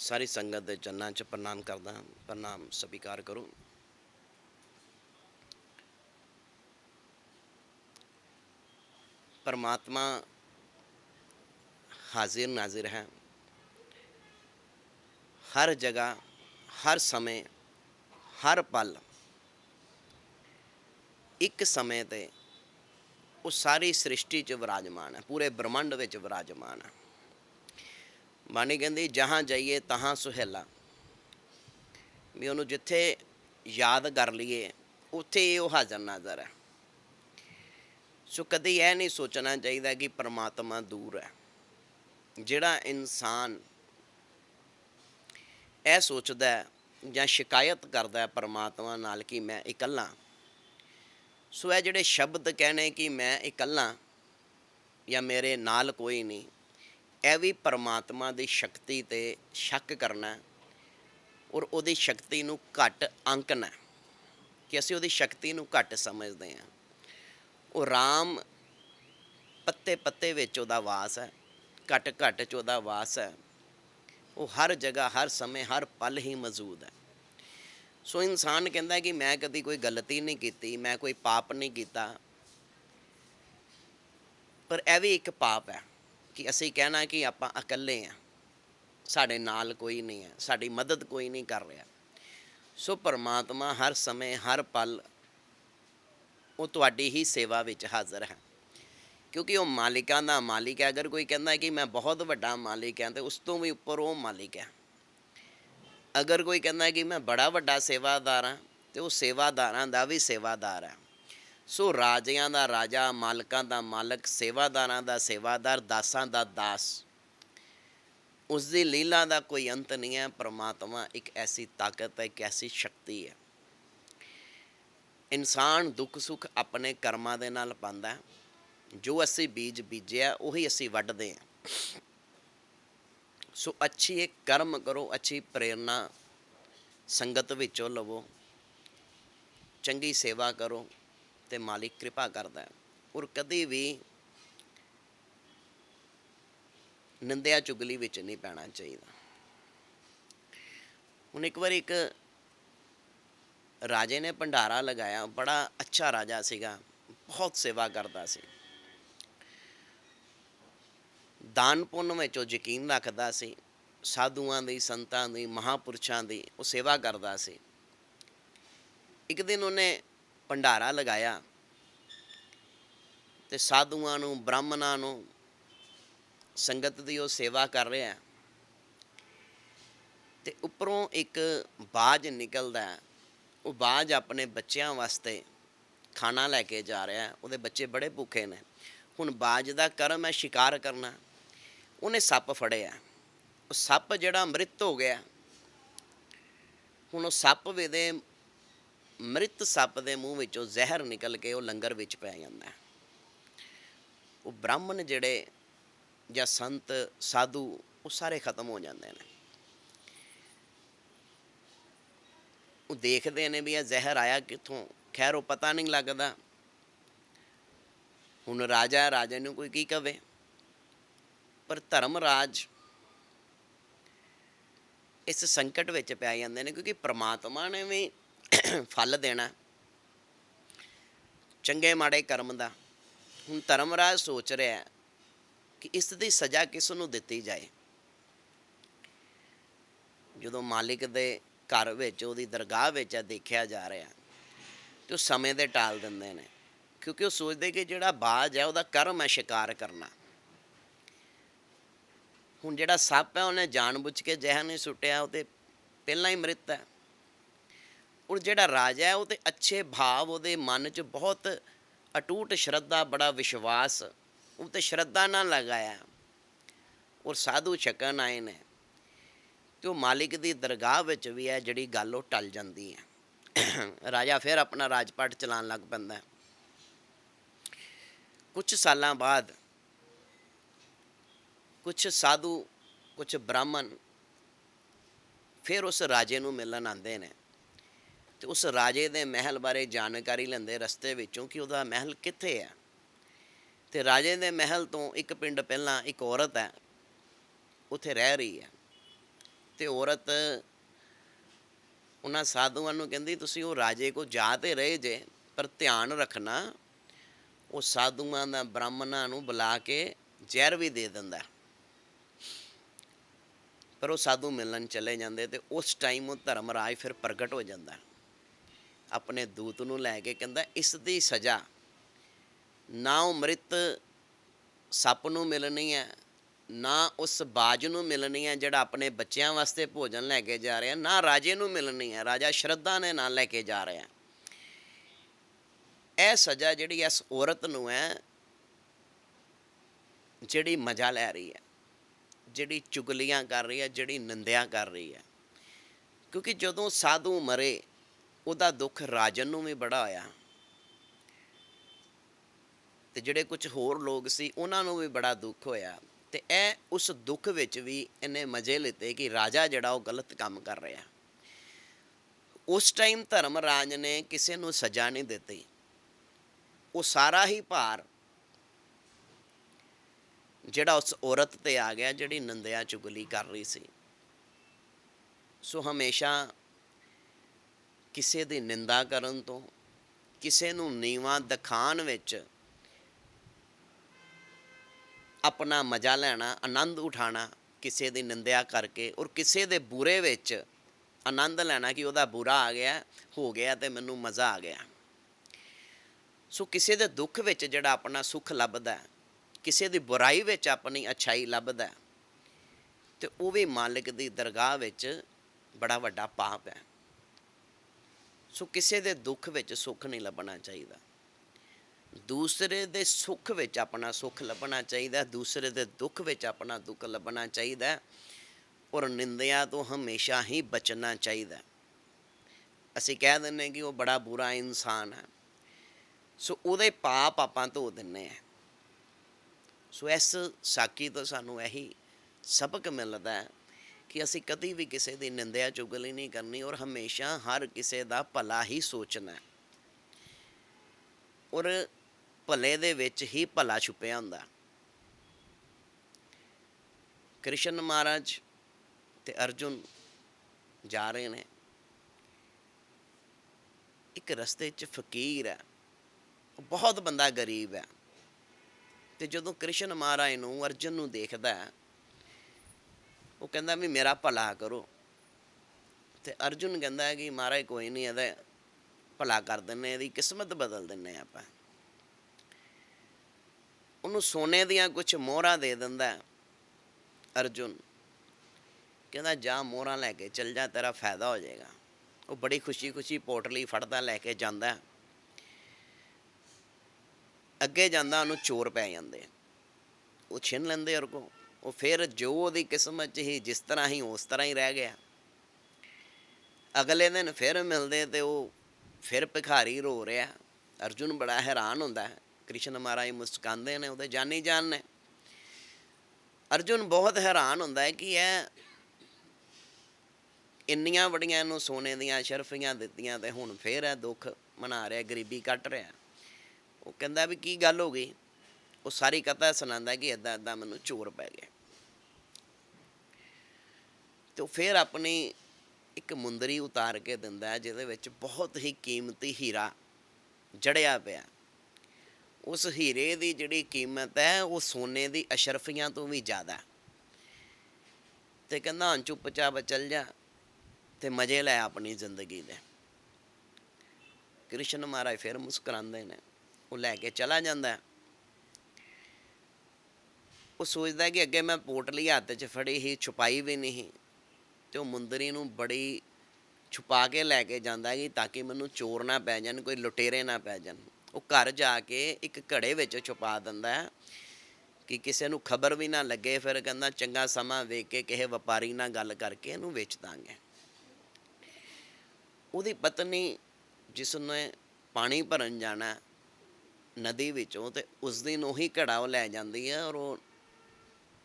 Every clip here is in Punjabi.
ਸਾਰੀ ਸੰਗਤ ਦੇ ਚਰਨਾਂ 'ਚ ਪ੍ਰਣਾਮ ਕਰਦਾ, ਪ੍ਰਣਾਮ ਸਵੀਕਾਰ ਕਰੋ। ਪਰਮਾਤਮਾ ਹਾਜ਼ਰ ਨਾਜ਼ਰ ਹੈ। ਹਰ ਜਗ੍ਹਾ, ਹਰ ਸਮੇਂ, ਹਰ ਪਲ, ਇੱਕ ਸਮੇਂ ਤੇ ਉਹ ਸਾਰੀ ਸ੍ਰਿਸ਼ਟੀ 'ਚ ਵਿਰਾਜਮਾਨ ਹੈ, ਪੂਰੇ ਬ੍ਰਹਮੰਡ ਵਿੱਚ ਵਿਰਾਜਮਾਨ ਹੈ। ਬਾਣੀ ਕਹਿੰਦੀ, ਜਹਾਂ ਜਾਈਏ ਤਹਾਂ ਸੁਹੇਲਾ। ਵੀ ਉਹਨੂੰ ਜਿੱਥੇ ਯਾਦ ਕਰ ਲਈਏ, ਉੱਥੇ ਹੀ ਉਹ ਹਾਜ਼ਰ ਨਾਜ਼ਰ ਹੈ। ਸੋ ਕਦੇ ਇਹ ਨਹੀਂ ਸੋਚਣਾ ਚਾਹੀਦਾ ਕਿ ਪਰਮਾਤਮਾ ਦੂਰ ਹੈ। ਜਿਹੜਾ ਇਨਸਾਨ ਇਹ ਸੋਚਦਾ ਜਾਂ ਸ਼ਿਕਾਇਤ ਕਰਦਾ ਪਰਮਾਤਮਾ ਨਾਲ ਕਿ ਮੈਂ ਇਕੱਲਾ ਸੋ ਇਹ ਜਿਹੜੇ ਸ਼ਬਦ ਕਹਿਣੇ ਕਿ ਮੈਂ ਇਕੱਲਾ ਜਾਂ ਮੇਰੇ ਨਾਲ ਕੋਈ ਨਹੀਂ ਇਹ ਵੀ ਪਰਮਾਤਮਾ ਦੀ ਸ਼ਕਤੀ ਤੇ ਸ਼ੱਕ ਕਰਨਾ ਔਰ ਉਹਦੀ ਸ਼ਕਤੀ ਨੂੰ ਘੱਟ ਅੰਕਣਾ ਕਿ ਅਸੀਂ ਉਹਦੀ ਸ਼ਕਤੀ ਨੂੰ ਘੱਟ ਸਮਝਦੇ ਹਾਂ। ਉਹ RAM ਪੱਤੇ ਪੱਤੇ ਵਿੱਚ ਉਹਦਾ ਵਾਸ ਹੈ, ਘਟ ਘਟ ਚ ਉਹਦਾ ਵਾਸ ਹੈ। ਉਹ ਹਰ ਜਗ੍ਹਾ, ਹਰ ਸਮੇਂ, ਹਰ ਪਲ ਹੀ ਮੌਜੂਦ ਹੈ। ਸੋ ਇਨਸਾਨ ਕਹਿੰਦਾ ਕਿ ਮੈਂ ਕਦੀ ਕੋਈ ਗਲਤੀ ਨਹੀਂ ਕੀਤੀ, ਮੈਂ ਕੋਈ ਪਾਪ ਨਹੀਂ ਕੀਤਾ। ਪਰ ਇਹ ਵੀ ਇੱਕ ਪਾਪ ਹੈ। ਕਿ ਅਸੀਂ ਕਹਿਣਾ ਕਿ ਆਪਾਂ ਇਕੱਲੇ ਆ ਸਾਡੇ ਨਾਲ ਕੋਈ ਨਹੀਂ ਹੈ, ਸਾਡੀ ਮਦਦ ਕੋਈ ਨਹੀਂ ਕਰ ਰਿਹਾ। ਸੋ ਪਰਮਾਤਮਾ ਹਰ ਸਮੇਂ ਹਰ ਪਲ ਉਹ ਤੁਹਾਡੀ ਹੀ ਸੇਵਾ ਵਿੱਚ ਹਾਜ਼ਰ ਹੈ। ਕਿਉਂਕਿ ਉਹ ਮਾਲਿਕਾਂ ਦਾ ਮਾਲਿਕ ਹੈ। ਅਗਰ ਕੋਈ ਕਹਿੰਦਾ ਕਿ ਮੈਂ ਬਹੁਤ ਵੱਡਾ ਮਾਲਿਕ ਹਾਂ, ਤੇ ਉਸ ਤੋਂ ਵੀ ਉੱਪਰ ਉਹ ਮਾਲਿਕ ਹੈ। ਅਗਰ ਕੋਈ ਕਹਿੰਦਾ ਕਿ ਮੈਂ ਬੜਾ ਵੱਡਾ ਸੇਵਾਦਾਰ ਹਾਂ, ਤੇ ਉਹ ਸੇਵਾਦਾਰਾਂ ਦਾ ਵੀ ਸੇਵਾਦਾਰ ਹੈ। ਸੋ ਰਾਜਿਆਂ ਦਾ ਰਾਜਾ, ਮਾਲਕਾਂ ਦਾ ਮਾਲਕ, ਸੇਵਾਦਾਰਾਂ ਦਾ ਸੇਵਾਦਾਰ, ਦਾਸਾਂ ਦਾ ਦਾਸ। ਉਸ ਦੀ ਲੀਲਾ ਦਾ ਕੋਈ ਅੰਤ ਨਹੀਂ ਹੈ। ਪ੍ਰਮਾਤਮਾ ਇੱਕ ਐਸੀ ਤਾਕਤ ਹੈ, ਇੱਕ ਐਸੀ ਸ਼ਕਤੀ ਹੈ। ਇਨਸਾਨ ਦੁੱਖ ਸੁੱਖ ਆਪਣੇ ਕਰਮਾਂ ਦੇ ਨਾਲ ਪਾਉਂਦਾ ਜੋ ਅਸੀਂ ਬੀਜ ਬੀਜਿਆ, ਉਹੀ ਅਸੀਂ ਵੱਢਦੇ ਹਾਂ। ਸੋ ਅੱਛੀ ਇੱਕ ਕਰਮ ਕਰੋ, ਅੱਛੀ ਪ੍ਰੇਰਣਾ ਸੰਗਤ ਵਿੱਚੋਂ ਲਵੋ। ਚੰਗੀ ਸੇਵਾ ਕਰੋ। ਤੇ ਮਾਲਿਕ ਕਿਰਪਾ ਕਰਦਾ ਹੈ। ਔਰ ਕਦੇ ਵੀ ਨਿੰਦਿਆ ਚੁਗਲੀ ਵਿੱਚ ਨਹੀਂ ਪੈਣਾ ਚਾਹੀਦਾ। ਹੁਣ ਇੱਕ ਵਾਰ ਇੱਕ ਰਾਜੇ ਨੇ ਭੰਡਾਰਾ ਲਗਾਇਆ। ਬੜਾ ਅੱਛਾ ਰਾਜਾ ਸੀਗਾ। ਬਹੁਤ ਸੇਵਾ ਕਰਦਾ ਸੀ। ਦਾਨ ਪੁੰਨ ਵਿੱਚ ਉਹ ਯਕੀਨ ਰੱਖਦਾ ਸੀ। ਸਾਧੂਆਂ ਦੀ, ਸੰਤਾਂ ਦੀ, ਮਹਾਪੁਰਸ਼ਾਂ ਦੀ ਉਹ ਸੇਵਾ ਕਰਦਾ ਸੀ। ਇੱਕ ਦਿਨ ਉਹਨੇ ਭੰਡਾਰਾ ਲਗਾਇਆ ਤੇ ਸਾਧੂਆਂ ਨੂੰ, ਬ੍ਰਾਹਮਣਾਂ ਨੂੰ ਸੰਗਤ ਦੀ ਉਹ ਸੇਵਾ ਕਰ ਰਿਹਾ ਤੇ ਉੱਪਰੋਂ ਇੱਕ ਬਾਜ ਨਿਕਲਦਾ ਉਹ ਬਾਜ ਆਪਣੇ ਬੱਚਿਆਂ ਵਾਸਤੇ ਖਾਣਾ ਲੈ ਕੇ ਜਾ ਰਿਹਾ ਉਹਦੇ ਬੱਚੇ ਬੜੇ ਭੁੱਖੇ ਨੇ। ਹੁਣ ਬਾਜ ਦਾ ਕਰਮ ਹੈ, ਸ਼ਿਕਾਰ ਕਰਨਾ ਉਹਨੇ ਸੱਪ ਫੜਿਆ ਉਹ ਸੱਪ ਜਿਹੜਾ ਮ੍ਰਿਤ ਹੋ ਗਿਆ ਹੁਣ ਉਹ ਸੱਪ ਵੀ ਮ੍ਰਿਤ ਸੱਪ ਦੇ ਮੂੰਹ ਵਿੱਚੋਂ ਜ਼ਹਿਰ ਨਿਕਲ ਕੇ ਉਹ ਲੰਗਰ ਵਿੱਚ ਪੈ ਜਾਂਦਾ ਹੈ। ਉਹ ਬ੍ਰਾਹਮਣ ਜਿਹੜੇ ਜਾਂ ਸੰਤ, ਸਾਧੂ, ਉਹ ਸਾਰੇ ਖਤਮ ਹੋ ਜਾਂਦੇ ਨੇ। ਉਹ ਦੇਖਦੇ ਨੇ ਵੀ ਇਹ ਜ਼ਹਿਰ ਆਇਆ ਕਿੱਥੋਂ? ਖੈਰ, ਉਹ ਪਤਾ ਨਹੀਂ ਲੱਗਦਾ। ਹੁਣ ਰਾਜਾ, ਰਾਜੇ ਨੂੰ ਕੋਈ ਕੀ ਕਵੇ? ਪਰ ਧਰਮ ਰਾਜ ਇਸ ਸੰਕਟ ਵਿੱਚ ਪੈ ਜਾਂਦੇ ਨੇ ਕਿਉਂਕਿ ਪ੍ਰਮਾਤਮਾ ਨੇ ਵੀ ਫਲ ਦੇਣਾ। ਚੰਗੇ ਮਾੜੇ ਕਰਮ ਦਾ। ਹੁਣ ਧਰਮਰਾਜ ਸੋਚ ਰਿਹਾ ਕਿ ਇਸ ਦੀ ਸਜ਼ਾ ਕਿਸ ਨੂੰ ਦਿੱਤੀ ਜਾਏ। ਜਦੋਂ ਮਾਲਿਕ ਦੇ ਘਰ ਵਿੱਚ, ਉਹਦੀ ਦਰਗਾਹ ਵਿੱਚ ਇਹ ਦੇਖਿਆ ਜਾ ਰਿਹਾ ਤੇ ਉਹ ਸਮੇਂ ਦੇ ਟਾਲ ਦਿੰਦੇ ਨੇ। ਕਿਉਂਕਿ ਉਹ ਸੋਚਦੇ ਕਿ ਜਿਹੜਾ ਬਾਜ ਹੈ, ਉਹਦਾ ਕਰਮ ਹੈ ਸ਼ਿਕਾਰ ਕਰਨਾ। ਹੁਣ ਜਿਹੜਾ ਸੱਪ ਹੈ, ਉਹਨੇ ਜਾਣਬੁੱਝ ਕੇ ਜ਼ਹਿਰ ਨਹੀਂ ਸੁੱਟਿਆ, ਉਹ ਤੇ ਪਹਿਲਾਂ ਹੀ ਮ੍ਰਿਤ ਹੈ। ਔਰ ਜਿਹੜਾ ਰਾਜਾ ਹੈ, ਉਹ ਤੇ ਅੱਛੇ ਭਾਵ ਉਹਦੇ ਮਨ 'ਚ ਬਹੁਤ ਅਟੂਟ ਸ਼ਰਧਾ, ਬੜਾ ਵਿਸ਼ਵਾਸ, ਉਹ ਤੇ ਸ਼ਰਧਾ ਨਾਲ ਲਗਾਇਆ। ਔਰ ਸਾਧੂ ਛਕਣ ਆਏ ਨੇ। ਤੇ ਉਹ ਮਾਲਿਕ ਦੀ ਦਰਗਾਹ ਵਿੱਚ ਵੀ ਹੈ ਜਿਹੜੀ ਗੱਲ ਉਹ ਟਲ ਜਾਂਦੀ ਹੈ। ਰਾਜਾ ਫਿਰ ਆਪਣਾ ਰਾਜਪਾਟ ਚਲਾਉਣ ਲੱਗ ਪੈਂਦਾ ਹੈ। ਕੁਝ ਸਾਲਾਂ ਬਾਅਦ ਕੁਝ ਸਾਧੂ ਕੁਝ ਬ੍ਰਾਹਮਣ ਫਿਰ ਉਸ ਰਾਜੇ ਨੂੰ ਮਿਲਣ ਆਉਂਦੇ ਨੇ। ਤੇ ਉਸ ਰਾਜੇ ਦੇ ਮਹਿਲ ਬਾਰੇ ਜਾਣਕਾਰੀ ਲੈਂਦੇ ਰਸਤੇ ਵਿੱਚੋਂ ਕਿ ਉਹਦਾ ਮਹਿਲ ਕਿੱਥੇ ਹੈ। ਤੇ ਰਾਜੇ ਦੇ ਮਹਿਲ ਤੋਂ ਇੱਕ ਪਿੰਡ ਪਹਿਲਾਂ ਇੱਕ ਔਰਤ ਹੈ, ਉੱਥੇ ਰਹਿ ਰਹੀ ਹੈ। ਤੇ ਔਰਤ ਉਹਨਾਂ ਸਾਧੂਆਂ ਨੂੰ ਕਹਿੰਦੀ, ਤੁਸੀਂ ਉਹ ਰਾਜੇ ਕੋ ਜਾ ਤੇ ਰਹੇ ਜੇ, ਪਰ ਧਿਆਨ ਰੱਖਣਾ, ਉਹ ਸਾਧੂਆਂ ਦਾ ਬ੍ਰਾਹਮਣਾਂ ਨੂੰ ਬੁਲਾ ਕੇ ਜ਼ਹਿਰ ਵੀ ਦੇ ਦਿੰਦਾ ਪਰ ਉਹ ਸਾਧੂ ਮਿਲਣ ਚਲੇ ਜਾਂਦੇ ਤੇ ਉਸ ਟਾਈਮ ਉਹ ਧਰਮ ਰਾਜ ਫਿਰ ਪ੍ਰਗਟ ਹੋ ਜਾਂਦਾ ਆਪਣੇ ਦੂਤ ਨੂੰ ਲੈ ਕੇ ਕਹਿੰਦਾ, ਇਸ ਦੀ ਸਜ਼ਾ ਨਾ ਉਹ ਮ੍ਰਿਤ ਸੱਪ ਨੂੰ ਮਿਲਣੀ ਹੈ, ਨਾ ਉਸ ਬਾਜ ਨੂੰ ਮਿਲਣੀ ਹੈ ਜਿਹੜਾ ਆਪਣੇ ਬੱਚਿਆਂ ਵਾਸਤੇ ਭੋਜਨ ਲੈ ਕੇ ਜਾ ਰਿਹਾ, ਨਾ ਰਾਜੇ ਨੂੰ ਮਿਲਣੀ ਹੈ, ਰਾਜਾ ਸ਼ਰਧਾ ਨੇ ਨਾਲ ਲੈ ਕੇ ਜਾ ਰਿਹਾ ਇਹ ਸਜ਼ਾ ਜਿਹੜੀ ਇਸ ਔਰਤ ਨੂੰ ਹੈ, ਜਿਹੜੀ ਮਜ਼ਾ ਲੈ ਰਹੀ ਹੈ, ਜਿਹੜੀ ਚੁਗਲੀਆਂ ਕਰ ਰਹੀ ਹੈ, ਜਿਹੜੀ ਨਿੰਦਿਆ ਕਰ ਰਹੀ ਹੈ। ਕਿਉਂਕਿ ਜਦੋਂ ਸਾਧੂ ਮਰੇ ਉਹਦਾ ਦੁੱਖ ਰਾਜਨ ਨੂੰ ਵੀ ਬੜਾ ਹੋਇਆ ਤੇ ਜਿਹੜੇ ਕੁਝ ਹੋਰ ਲੋਕ ਸੀ, ਉਹਨਾਂ ਨੂੰ ਵੀ ਬੜਾ ਦੁੱਖ ਹੋਇਆ। ਤੇ ਇਹ ਉਸ ਦੁੱਖ ਵਿੱਚ ਵੀ ਇਹਨੇ ਮਜ਼ੇ ਲਿੱਤੇ ਕਿ ਰਾਜਾ ਜਿਹੜਾ ਉਹ ਗਲਤ ਕੰਮ ਕਰ ਰਿਹਾ। ਉਸ ਟਾਈਮ ਧਰਮ ਰਾਜ ਨੇ ਕਿਸੇ ਨੂੰ ਸਜ਼ਾ ਨਹੀਂ ਦਿੱਤੀ। ਉਹ ਸਾਰਾ ਹੀ ਭਾਰ ਜਿਹੜਾ ਉਸ ਔਰਤ ਤੇ ਆ ਗਿਆ, ਜਿਹੜੀ ਨੰਦਿਆ ਚੁਗਲੀ ਕਰ ਰਹੀ ਸੀ। ਸੋ ਹਮੇਸ਼ਾ ਕਿਸੇ ਦੀ ਨਿੰਦਾ ਕਰਨ ਤੋਂ ਕਿਸੇ ਨੂੰ ਨੀਵਾਂ ਦਿਖਾਣ ਵਿੱਚ ਆਪਣਾ ਮਜ਼ਾ ਲੈਣਾ ਆਨੰਦ ਉਠਾਣਾ ਕਿਸੇ ਦੀ ਨਿੰਦਿਆ ਕਰਕੇ ਔਰ ਕਿਸੇ ਦੇ ਬੁਰੇ ਵਿੱਚ ਆਨੰਦ ਲੈਣਾ ਕਿ ਉਹਦਾ ਬੁਰਾ ਆ ਗਿਆ ਹੋ ਗਿਆ ਤੇ ਮੈਨੂੰ ਮਜ਼ਾ ਆ ਗਿਆ। ਸੋ ਕਿਸੇ ਦੇ ਦੁੱਖ ਵਿੱਚ ਜਿਹੜਾ ਆਪਣਾ ਸੁੱਖ ਲੱਭਦਾ ਕਿਸੇ ਦੀ ਬੁਰਾਈ ਵਿੱਚ ਆਪਣੀ ਅਛਾਈ ਲੱਭਦਾ ਹੈ, ਤੇ ਉਹ ਵੀ ਮਾਲਿਕ ਦੀ ਦਰਗਾਹ ਵਿੱਚ ਬੜਾ ਵੱਡਾ ਪਾਪ ਹੈ। ਸੋ ਕਿਸੇ ਦੇ ਦੁੱਖ ਵਿੱਚ ਸੁੱਖ ਨਹੀਂ ਲੱਭਣਾ ਚਾਹੀਦਾ। ਦੂਸਰੇ ਦੇ ਸੁੱਖ ਵਿੱਚ ਆਪਣਾ ਸੁੱਖ ਲੱਭਣਾ ਚਾਹੀਦਾ, ਦੂਸਰੇ ਦੇ ਦੁੱਖ ਵਿੱਚ ਆਪਣਾ ਦੁੱਖ ਲੱਭਣਾ ਚਾਹੀਦਾ ਔਰ ਨਿੰਦਿਆ ਤੋਂ ਹਮੇਸ਼ਾ ਹੀ ਬਚਣਾ ਚਾਹੀਦਾ। ਅਸੀਂ ਕਹਿ ਦਿੰਨੇ ਕਿ ਉਹ ਬੜਾ ਬੁਰਾ ਇਨਸਾਨ ਹੈ। ਸੋ ਉਹਦੇ ਪਾਪ ਆਪਾਂ ਧੋ ਦਿੰਨੇ ਆ ਸੋ ਇਸ ਸਾਕੀ ਤੋਂ ਸਾਨੂੰ ਇਹੀ ਸਬਕ ਮਿਲਦਾ ਹੈ ਕਿ ਅਸੀਂ ਕਦੀ ਵੀ ਕਿਸੇ ਦੀ ਨਿੰਦਿਆ ਚੁਗਲੀ ਨਹੀਂ ਕਰਨੀ ਔਰ ਹਮੇਸ਼ਾ ਹਰ ਕਿਸੇ ਦਾ ਭਲਾ ਹੀ ਸੋਚਣਾ ਔਰ ਭਲੇ ਦੇ ਵਿੱਚ ਹੀ ਭਲਾ ਛੁਪਿਆ ਹੁੰਦਾ ਕ੍ਰਿਸ਼ਨ ਮਹਾਰਾਜ ਤੇ ਅਰਜੁਨ ਜਾ ਰਹੇ ਨੇ। ਇੱਕ ਰਸਤੇ 'ਚ ਫਕੀਰ ਹੈ। ਬਹੁਤ ਬੰਦਾ ਗਰੀਬ ਹੈ। ਤੇ ਜਦੋਂ ਕ੍ਰਿਸ਼ਨ ਮਹਾਰਾਜ ਨੂੰ ਅਰਜੁਨ ਨੂੰ ਦੇਖਦਾ ਹੈ ਉਹ ਕਹਿੰਦਾ ਵੀ ਮੇਰਾ ਭਲਾ ਕਰੋ। ਤੇ ਅਰਜੁਨ ਕਹਿੰਦਾ ਹੈ ਕਿ ਮਹਾਰਾਜ ਕੋਈ ਨਹੀਂ ਇਹਦਾ ਭਲਾ ਕਰ ਦਿੰਨੇ ਇਹਦੀ ਕਿਸਮਤ ਬਦਲ ਦਿੰਨੇ ਆਪਾਂ। ਉਹਨੂੰ ਸੋਨੇ ਦੀਆਂ ਕੁਝ ਮੋਹਰਾਂ ਦੇ ਦਿੰਦਾ ਅਰਜੁਨ। ਕਹਿੰਦਾ ਜਾ ਮੋਹਰਾਂ ਲੈ ਕੇ ਚੱਲ ਜਾ, ਤੇਰਾ ਫਾਇਦਾ ਹੋ ਜਾਏਗਾ। ਉਹ ਬੜੀ ਖੁਸ਼ੀ ਖੁਸ਼ੀ ਪੋਟਲੀ ਫੜਦਾ ਲੈ ਕੇ ਜਾਂਦਾ ਅੱਗੇ ਜਾਂਦਾ, ਉਹਨੂੰ ਚੋਰ ਪੈ ਜਾਂਦੇ। ਉਹ ਛਿਨ ਲੈਂਦੇ ਔਰ ਕੋ ਉਹ ਫਿਰ ਜੋ ਉਹਦੀ ਕਿਸਮਤ 'ਚ ਹੀ ਜਿਸ ਤਰ੍ਹਾਂ ਹੀ ਉਸ ਤਰ੍ਹਾਂ ਹੀ ਰਹਿ ਗਿਆ। ਅਗਲੇ ਦਿਨ ਫਿਰ ਮਿਲਦੇ ਤੇ ਉਹ ਫਿਰ ਭਿਖਾਰੀ ਰੋ ਰਿਹਾ। ਅਰਜੁਨ ਬੜਾ ਹੈਰਾਨ ਹੁੰਦਾ ਹੈ। ਕ੍ਰਿਸ਼ਨ ਮਹਾਰਾਜ ਮੁਸਕਾਉਂਦੇ ਨੇ, ਉਹਦੇ ਜਾਨੀ ਜਾਨ ਨੇ। ਅਰਜੁਨ ਬਹੁਤ ਹੈਰਾਨ ਹੁੰਦਾ ਹੈ ਕਿ ਇਹ ਇੰਨੀਆਂ ਵੱਡੀਆਂ ਇਹਨੂੰ ਸੋਨੇ ਦੀਆਂ ਸ਼ਰਫੀਆਂ ਦਿੱਤੀਆਂ ਤੇ ਹੁਣ ਫੇਰ ਇਹ ਦੁੱਖ ਮਨਾ ਰਿਹਾ, ਗਰੀਬੀ ਕੱਟ ਰਿਹਾ। ਉਹ ਕਹਿੰਦਾ ਵੀ ਕੀ ਗੱਲ ਹੋ ਗਈ? ਉਹ ਸਾਰੀ ਕਥਾ ਸੁਣਾਉਂਦਾ ਕਿ ਇਦਾਂ ਇਦਾਂ ਮੈਨੂੰ ਚੋਰ ਪੈ ਗਿਆ। ਤੇ ਉਹ ਫਿਰ ਆਪਣੀ ਇੱਕ ਮੁੰਦਰੀ ਉਤਾਰ ਕੇ ਦਿੰਦਾ ਜਿਹਦੇ ਵਿੱਚ ਬਹੁਤ ਹੀ ਕੀਮਤੀ ਹੀਰਾ ਜੜਿਆ ਪਿਆ। ਉਸ ਹੀਰੇ ਦੀ ਜਿਹੜੀ ਕੀਮਤ ਹੈ, ਉਹ ਸੋਨੇ ਦੀ ਅਸ਼ਰਫੀਆਂ ਤੋਂ ਵੀ ਜ਼ਿਆਦਾ ਹੈ। ਤੇ ਕਹਿੰਦਾ ਹਾਂ ਚੁੱਪਚਾਪ ਚੱਲ ਜਾ ਤੇ ਮਜ਼ੇ ਲੈ ਆਪਣੀ ਜ਼ਿੰਦਗੀ ਦੇ। ਕ੍ਰਿਸ਼ਨ ਮਹਾਰਾਜ ਫਿਰ ਮੁਸਕਰਾਉਂਦੇ ਨੇ। ਉਹ ਲੈ ਕੇ ਚਲਾ ਜਾਂਦਾ ਉਹ ਸੋਚਦਾ ਕਿ ਅੱਗੇ ਮੈਂ ਪੋਟਲੀ ਹੱਥ 'ਚ ਫੜੀ ਹੀ ਛੁਪਾਈ ਵੀ ਨਹੀਂ ਤੇ ਉਹ ਮੁੰਦਰੀ ਨੂੰ ਬੜੀ ਛੁਪਾ ਕੇ ਲੈ ਕੇ ਜਾਂਦਾ ਕਿ ਤਾਂ ਕਿ ਮੈਨੂੰ ਚੋਰ ਨਾ ਪੈ ਜਾਣ, ਕੋਈ ਲੁਟੇਰੇ ਨਾ ਪੈ ਜਾਣ। ਉਹ ਘਰ ਜਾ ਕੇ ਇੱਕ ਘੜੇ ਵਿੱਚ ਛੁਪਾ ਦਿੰਦਾ ਹੈ ਕਿ ਕਿਸੇ ਨੂੰ ਖਬਰ ਵੀ ਨਾ ਲੱਗੇ, ਫਿਰ ਕਹਿੰਦਾ ਚੰਗਾ ਸਮਾਂ ਵੇਖ ਕੇ ਕਿਸੇ ਵਪਾਰੀ ਨਾਲ ਗੱਲ ਕਰਕੇ ਇਹਨੂੰ ਵੇਚ ਦਾਂਗੇ। ਉਹਦੀ ਪਤਨੀ ਜਿਸ ਨੇ ਪਾਣੀ ਭਰਨ ਜਾਣਾ ਨਦੀ ਵਿੱਚੋਂ ਤੇ ਉਸ ਦਿਨ ਉਹੀ ਘੜਾ ਉਹ ਲੈ ਜਾਂਦੀ ਹੈ ਔਰ ਉਹ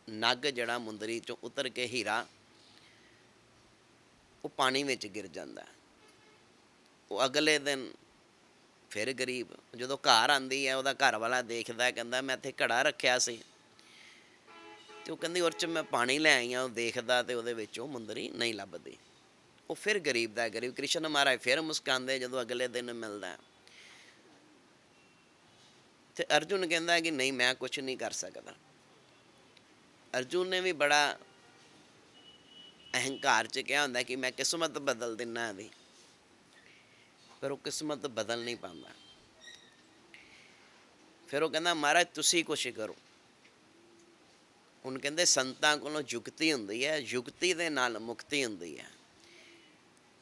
ਨਗ ਜਿਹੜਾ ਮੁੰਦਰੀ ਚੋਂ ਉਤਰ ਕੇ ਹੀਰਾ ਉਹ ਪਾਣੀ ਵਿੱਚ ਗਿਰ ਜਾਂਦਾ ਉਹ ਅਗਲੇ ਦਿਨ ਫਿਰ ਗਰੀਬ ਜਦੋਂ ਘਰ ਆਂਦੀ ਹੈ, ਉਹਦਾ ਘਰ ਵਾਲਾ ਦੇਖਦਾ, ਕਹਿੰਦਾ, ਮੈਂ ਇੱਥੇ ਘੜਾ ਰੱਖਿਆ ਸੀ। ਤੇ ਉਹ ਕਹਿੰਦੀ ਉਹ ਚ ਮੈਂ ਪਾਣੀ ਲੈ ਆਈ ਆ ਉਹ ਦੇਖਦਾ ਤੇ ਉਹਦੇ ਵਿੱਚ ਉਹ ਮੁੰਦਰੀ ਨਹੀਂ ਲੱਭਦੀ। ਉਹ ਫਿਰ ਗਰੀਬ ਦਾ ਗਰੀਬ ਕ੍ਰਿਸ਼ਨ ਮਹਾਰਾਜ ਫਿਰ ਮੁਸਕਾਉਂਦੇ ਜਦੋਂ ਅਗਲੇ ਦਿਨ ਮਿਲਦਾ ਹੈ। ਤੇ ਅਰਜੁਨ ਕਹਿੰਦਾ ਕਿ, ਨਹੀਂ, ਮੈਂ ਕੁਝ ਨਹੀਂ ਕਰ ਸਕਦਾ। ਅਰਜੁਨ ਨੇ ਵੀ ਬੜਾ ਅਹੰਕਾਰ ਚ ਕਿਹਾ ਹੁੰਦਾ ਕਿ ਮੈਂ ਕਿਸਮਤ ਬਦਲ ਦਿੰਨਾ ਦੀ ਪਰ ਉਹ ਕਿਸਮਤ ਬਦਲ ਨਹੀਂ ਪਾਉਂਦਾ। ਫਿਰ ਉਹ ਕਹਿੰਦਾ, ਮਹਾਰਾਜ, ਤੁਸੀਂ ਕੁਛ ਕਰੋ। ਹੁਣ ਕਹਿੰਦੇ, ਸੰਤਾਂ ਕੋਲੋਂ ਯੁਕਤੀ ਹੁੰਦੀ ਹੈ ਯੁਕਤੀ ਦੇ ਨਾਲ ਮੁਕਤੀ ਹੁੰਦੀ ਹੈ।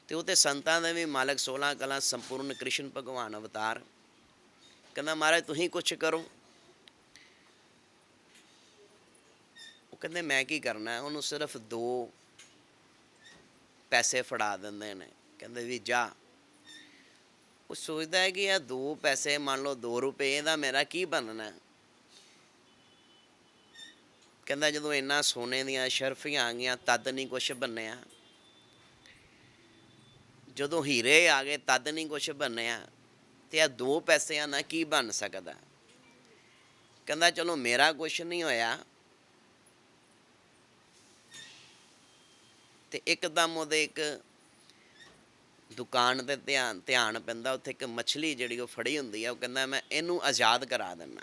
ਤੇ ਉਹ ਤੇ ਸੰਤਾਂ ਦੇ ਵੀ ਮਾਲਕ 16 ਕਲਾ ਸੰਪੂਰਨ ਕ੍ਰਿਸ਼ਨ ਭਗਵਾਨ ਅਵਤਾਰ। ਕਹਿੰਦਾ, ਮਹਾਰਾਜ, ਤੁਸੀਂ ਕੁਛ ਕਰੋ। ਉਹ ਕਹਿੰਦੇ, ਮੈਂ ਕੀ ਕਰਨਾ? ਉਹਨੂੰ ਸਿਰਫ ਦੋ ਪੈਸੇ ਫੜਾ ਦਿੰਦੇ ਨੇ। ਕਹਿੰਦੇ ਵੀ ਜਾ। ਉਹ ਸੋਚਦਾ ਹੈ ਕਿ ਇਹ ਦੋ ਪੈਸੇ ਮੰਨ ਲਓ 2 ਰੁਪਏ ਦਾ ਮੇਰਾ ਕੀ ਬਣਨਾ? ਕਹਿੰਦਾ ਜਦੋਂ ਇੰਨਾ ਸੋਨੇ ਦੀਆਂ ਸ਼ਰਫੀਆਂ ਆ ਗਈਆਂ, ਤਦ ਨਹੀਂ ਕੁਛ ਬੰਨਿਆ ਜਦੋਂ ਹੀਰੇ ਆ ਗਏ, ਤਦ ਨਹੀਂ ਕੁਛ ਬੰਨਿਆ ਤੇ ਆ ਦੋ ਪੈਸਿਆਂ ਨਾਲ ਕੀ ਬਣ ਸਕਦਾ? ਕਹਿੰਦਾ ਚਲੋ ਮੇਰਾ ਕੁਛ ਨਹੀਂ ਹੋਇਆ। ਤੇ ਇੱਕਦਮ ਉਹਦੇ ਇੱਕ ਦੁਕਾਨ ਤੇ ਧਿਆਨ ਧਿਆਨ ਪੈਂਦਾ, ਉੱਥੇ ਇੱਕ ਮੱਛਲੀ ਜਿਹੜੀ ਉਹ ਫੜੀ ਹੁੰਦੀ ਆ, ਉਹ ਕਹਿੰਦਾ ਮੈਂ ਇਹਨੂੰ ਆਜ਼ਾਦ ਕਰਾ ਦਿੰਨਾ।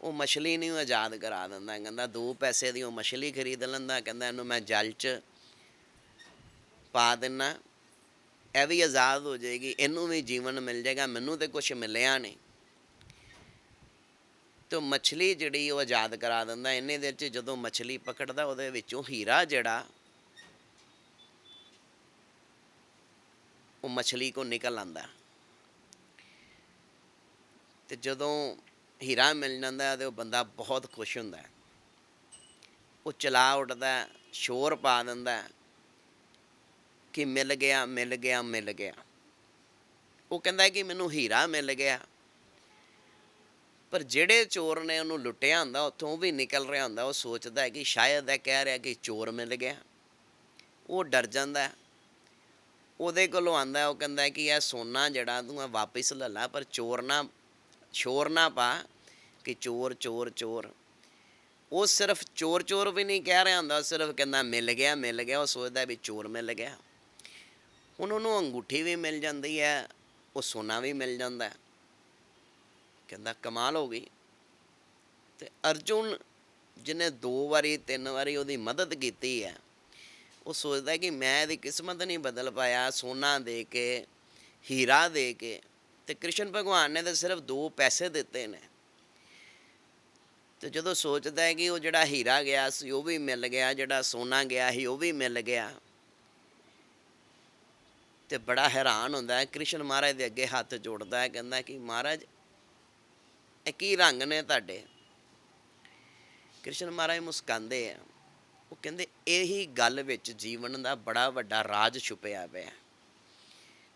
ਉਹ ਮਛਲੀ ਨਹੀਂ ਆਜ਼ਾਦ ਕਰਾ ਦਿੰਦਾ, ਕਹਿੰਦਾ ਦੋ ਪੈਸੇ ਦੀ ਉਹ ਮਛਲੀ ਖਰੀਦ ਲੈਂਦਾ, ਕਹਿੰਦਾ ਇਹਨੂੰ ਮੈਂ ਜਲ 'ਚ ਪਾ ਦਿੰਨਾ। ਇਹ ਵੀ ਆਜ਼ਾਦ ਹੋ ਜਾਏਗੀ, ਇਹਨੂੰ ਵੀ ਜੀਵਨ ਮਿਲ ਜਾਏਗਾ, ਮੈਨੂੰ ਤੇ ਕੁਝ ਮਿਲਿਆ ਨਹੀਂ। ਤੇ ਉਹ ਮਛਲੀ ਜਿਹੜੀ ਉਹ ਆਜ਼ਾਦ ਕਰਾ ਦਿੰਦਾ, ਇੰਨੇ ਦੇਰ 'ਚ ਜਦੋਂ ਮੱਛਲੀ ਪਕੜਦਾ, ਉਹਦੇ ਵਿੱਚੋਂ ਹੀਰਾ ਜਿਹੜਾ, ਉਹ ਮੱਛਲੀ ਕੋ ਨਿਕਲ ਆਂਦਾ ਤੇ ਜਦੋਂ ਹੀਰਾ ਮਿਲ ਜਾਂਦਾ ਹੈ ਤੇ ਉਹ ਬੰਦਾ ਬਹੁਤ ਖੁਸ਼ ਹੁੰਦਾ। ਉਹ ਚਲਾ ਉੱਠਦਾ, ਸ਼ੋਰ ਪਾ ਦਿੰਦਾ ਕਿ ਮਿਲ ਗਿਆ ਮਿਲ ਗਿਆ ਮਿਲ ਗਿਆ। ਉਹ ਕਹਿੰਦਾ ਕਿ ਮੈਨੂੰ ਹੀਰਾ ਮਿਲ ਗਿਆ। ਪਰ ਜਿਹੜੇ ਚੋਰ ਨੇ ਉਹਨੂੰ ਲੁੱਟਿਆ ਹੁੰਦਾ, ਉੱਥੋਂ ਵੀ ਨਿਕਲ ਰਿਹਾ ਹੁੰਦਾ, ਉਹ ਸੋਚਦਾ ਹੈ ਕਿ ਸ਼ਾਇਦ ਇਹ ਕਹਿ ਰਿਹਾ ਕਿ ਚੋਰ ਮਿਲ ਗਿਆ। ਉਹ ਡਰ ਜਾਂਦਾ ਉਹਦੇ ਕੋਲੋਂ ਆਂਦਾ ਉਹ ਕਹਿੰਦਾ ਕਿ ਇਹ ਸੋਨਾ ਜਿਹੜਾ, ਤੂੰ ਇਹ ਵਾਪਿਸ ਲੈ ਲੈ, ਪਰ ਚੋਰ ਨਾ, ਸ਼ੋਰ ਨਾ ਪਾ ਕਿ ਚੋਰ ਚੋਰ ਚੋਰ। ਉਹ ਸਿਰਫ ਚੋਰ ਚੋਰ ਵੀ ਨਹੀਂ ਕਹਿ ਰਿਹਾ ਹੁੰਦਾ, ਉਹ ਸਿਰਫ ਕਹਿੰਦਾ ਮਿਲ ਗਿਆ ਮਿਲ ਗਿਆ। ਉਹ ਸੋਚਦਾ ਵੀ ਚੋਰ ਮਿਲ ਗਿਆ। ਹੁਣ ਉਹਨੂੰ ਅੰਗੂਠੀ ਵੀ ਮਿਲ ਜਾਂਦੀ ਹੈ, ਉਹ ਸੋਨਾ ਵੀ ਮਿਲ ਜਾਂਦਾ ਹੈ। ਕਹਿੰਦਾ, ਕਮਾਲ ਹੋ ਗਈ। ਤੇ ਅਰਜੁਨ, ਜਿਹਨੇ ਦੋ ਵਾਰੀ, ਤਿੰਨ ਵਾਰੀ ਉਹਦੀ ਮਦਦ ਕੀਤੀ ਹੈ, ਉਹ ਸੋਚਦਾ ਕਿ ਮੈਂ ਇਹਦੀ ਕਿਸਮਤ ਨਹੀਂ ਬਦਲ ਪਾਇਆ, ਸੋਨਾ ਦੇ ਕੇ, ਹੀਰਾ ਦੇ ਕੇ, ਤੇ ਕ੍ਰਿਸ਼ਨ ਭਗਵਾਨ ਨੇ ਤਾਂ ਸਿਰਫ ਦੋ ਪੈਸੇ ਦਿੱਤੇ ਨੇ। ਤੇ ਜਦੋਂ ਸੋਚਦਾ ਹੈ ਕਿ ਉਹ ਜਿਹੜਾ ਹੀਰਾ ਗਿਆ ਸੀ, ਉਹ ਵੀ ਮਿਲ ਗਿਆ, ਜਿਹੜਾ ਸੋਨਾ ਗਿਆ ਸੀ, ਉਹ ਵੀ ਮਿਲ ਗਿਆ। ਤੇ ਬੜਾ ਹੈਰਾਨ ਹੁੰਦਾ ਹੈ, ਕ੍ਰਿਸ਼ਨ ਮਹਾਰਾਜ ਦੇ ਅੱਗੇ ਹੱਥ ਜੋੜਦਾ ਹੈ, ਕਹਿੰਦਾ ਕਿ ਮਹਾਰਾਜ ਇਹ ਕੀ ਰੰਗ ਨੇ ਤੁਹਾਡੇ? ਕ੍ਰਿਸ਼ਨ ਮਹਾਰਾਜ ਮੁਸਕਾਉਂਦੇ ਆ। ਉਹ ਕਹਿੰਦੇ, ਇਹੀ ਗੱਲ ਵਿੱਚ ਜੀਵਨ ਦਾ ਬੜਾ ਵੱਡਾ ਰਾਜ ਛੁਪਿਆ ਪਿਆ।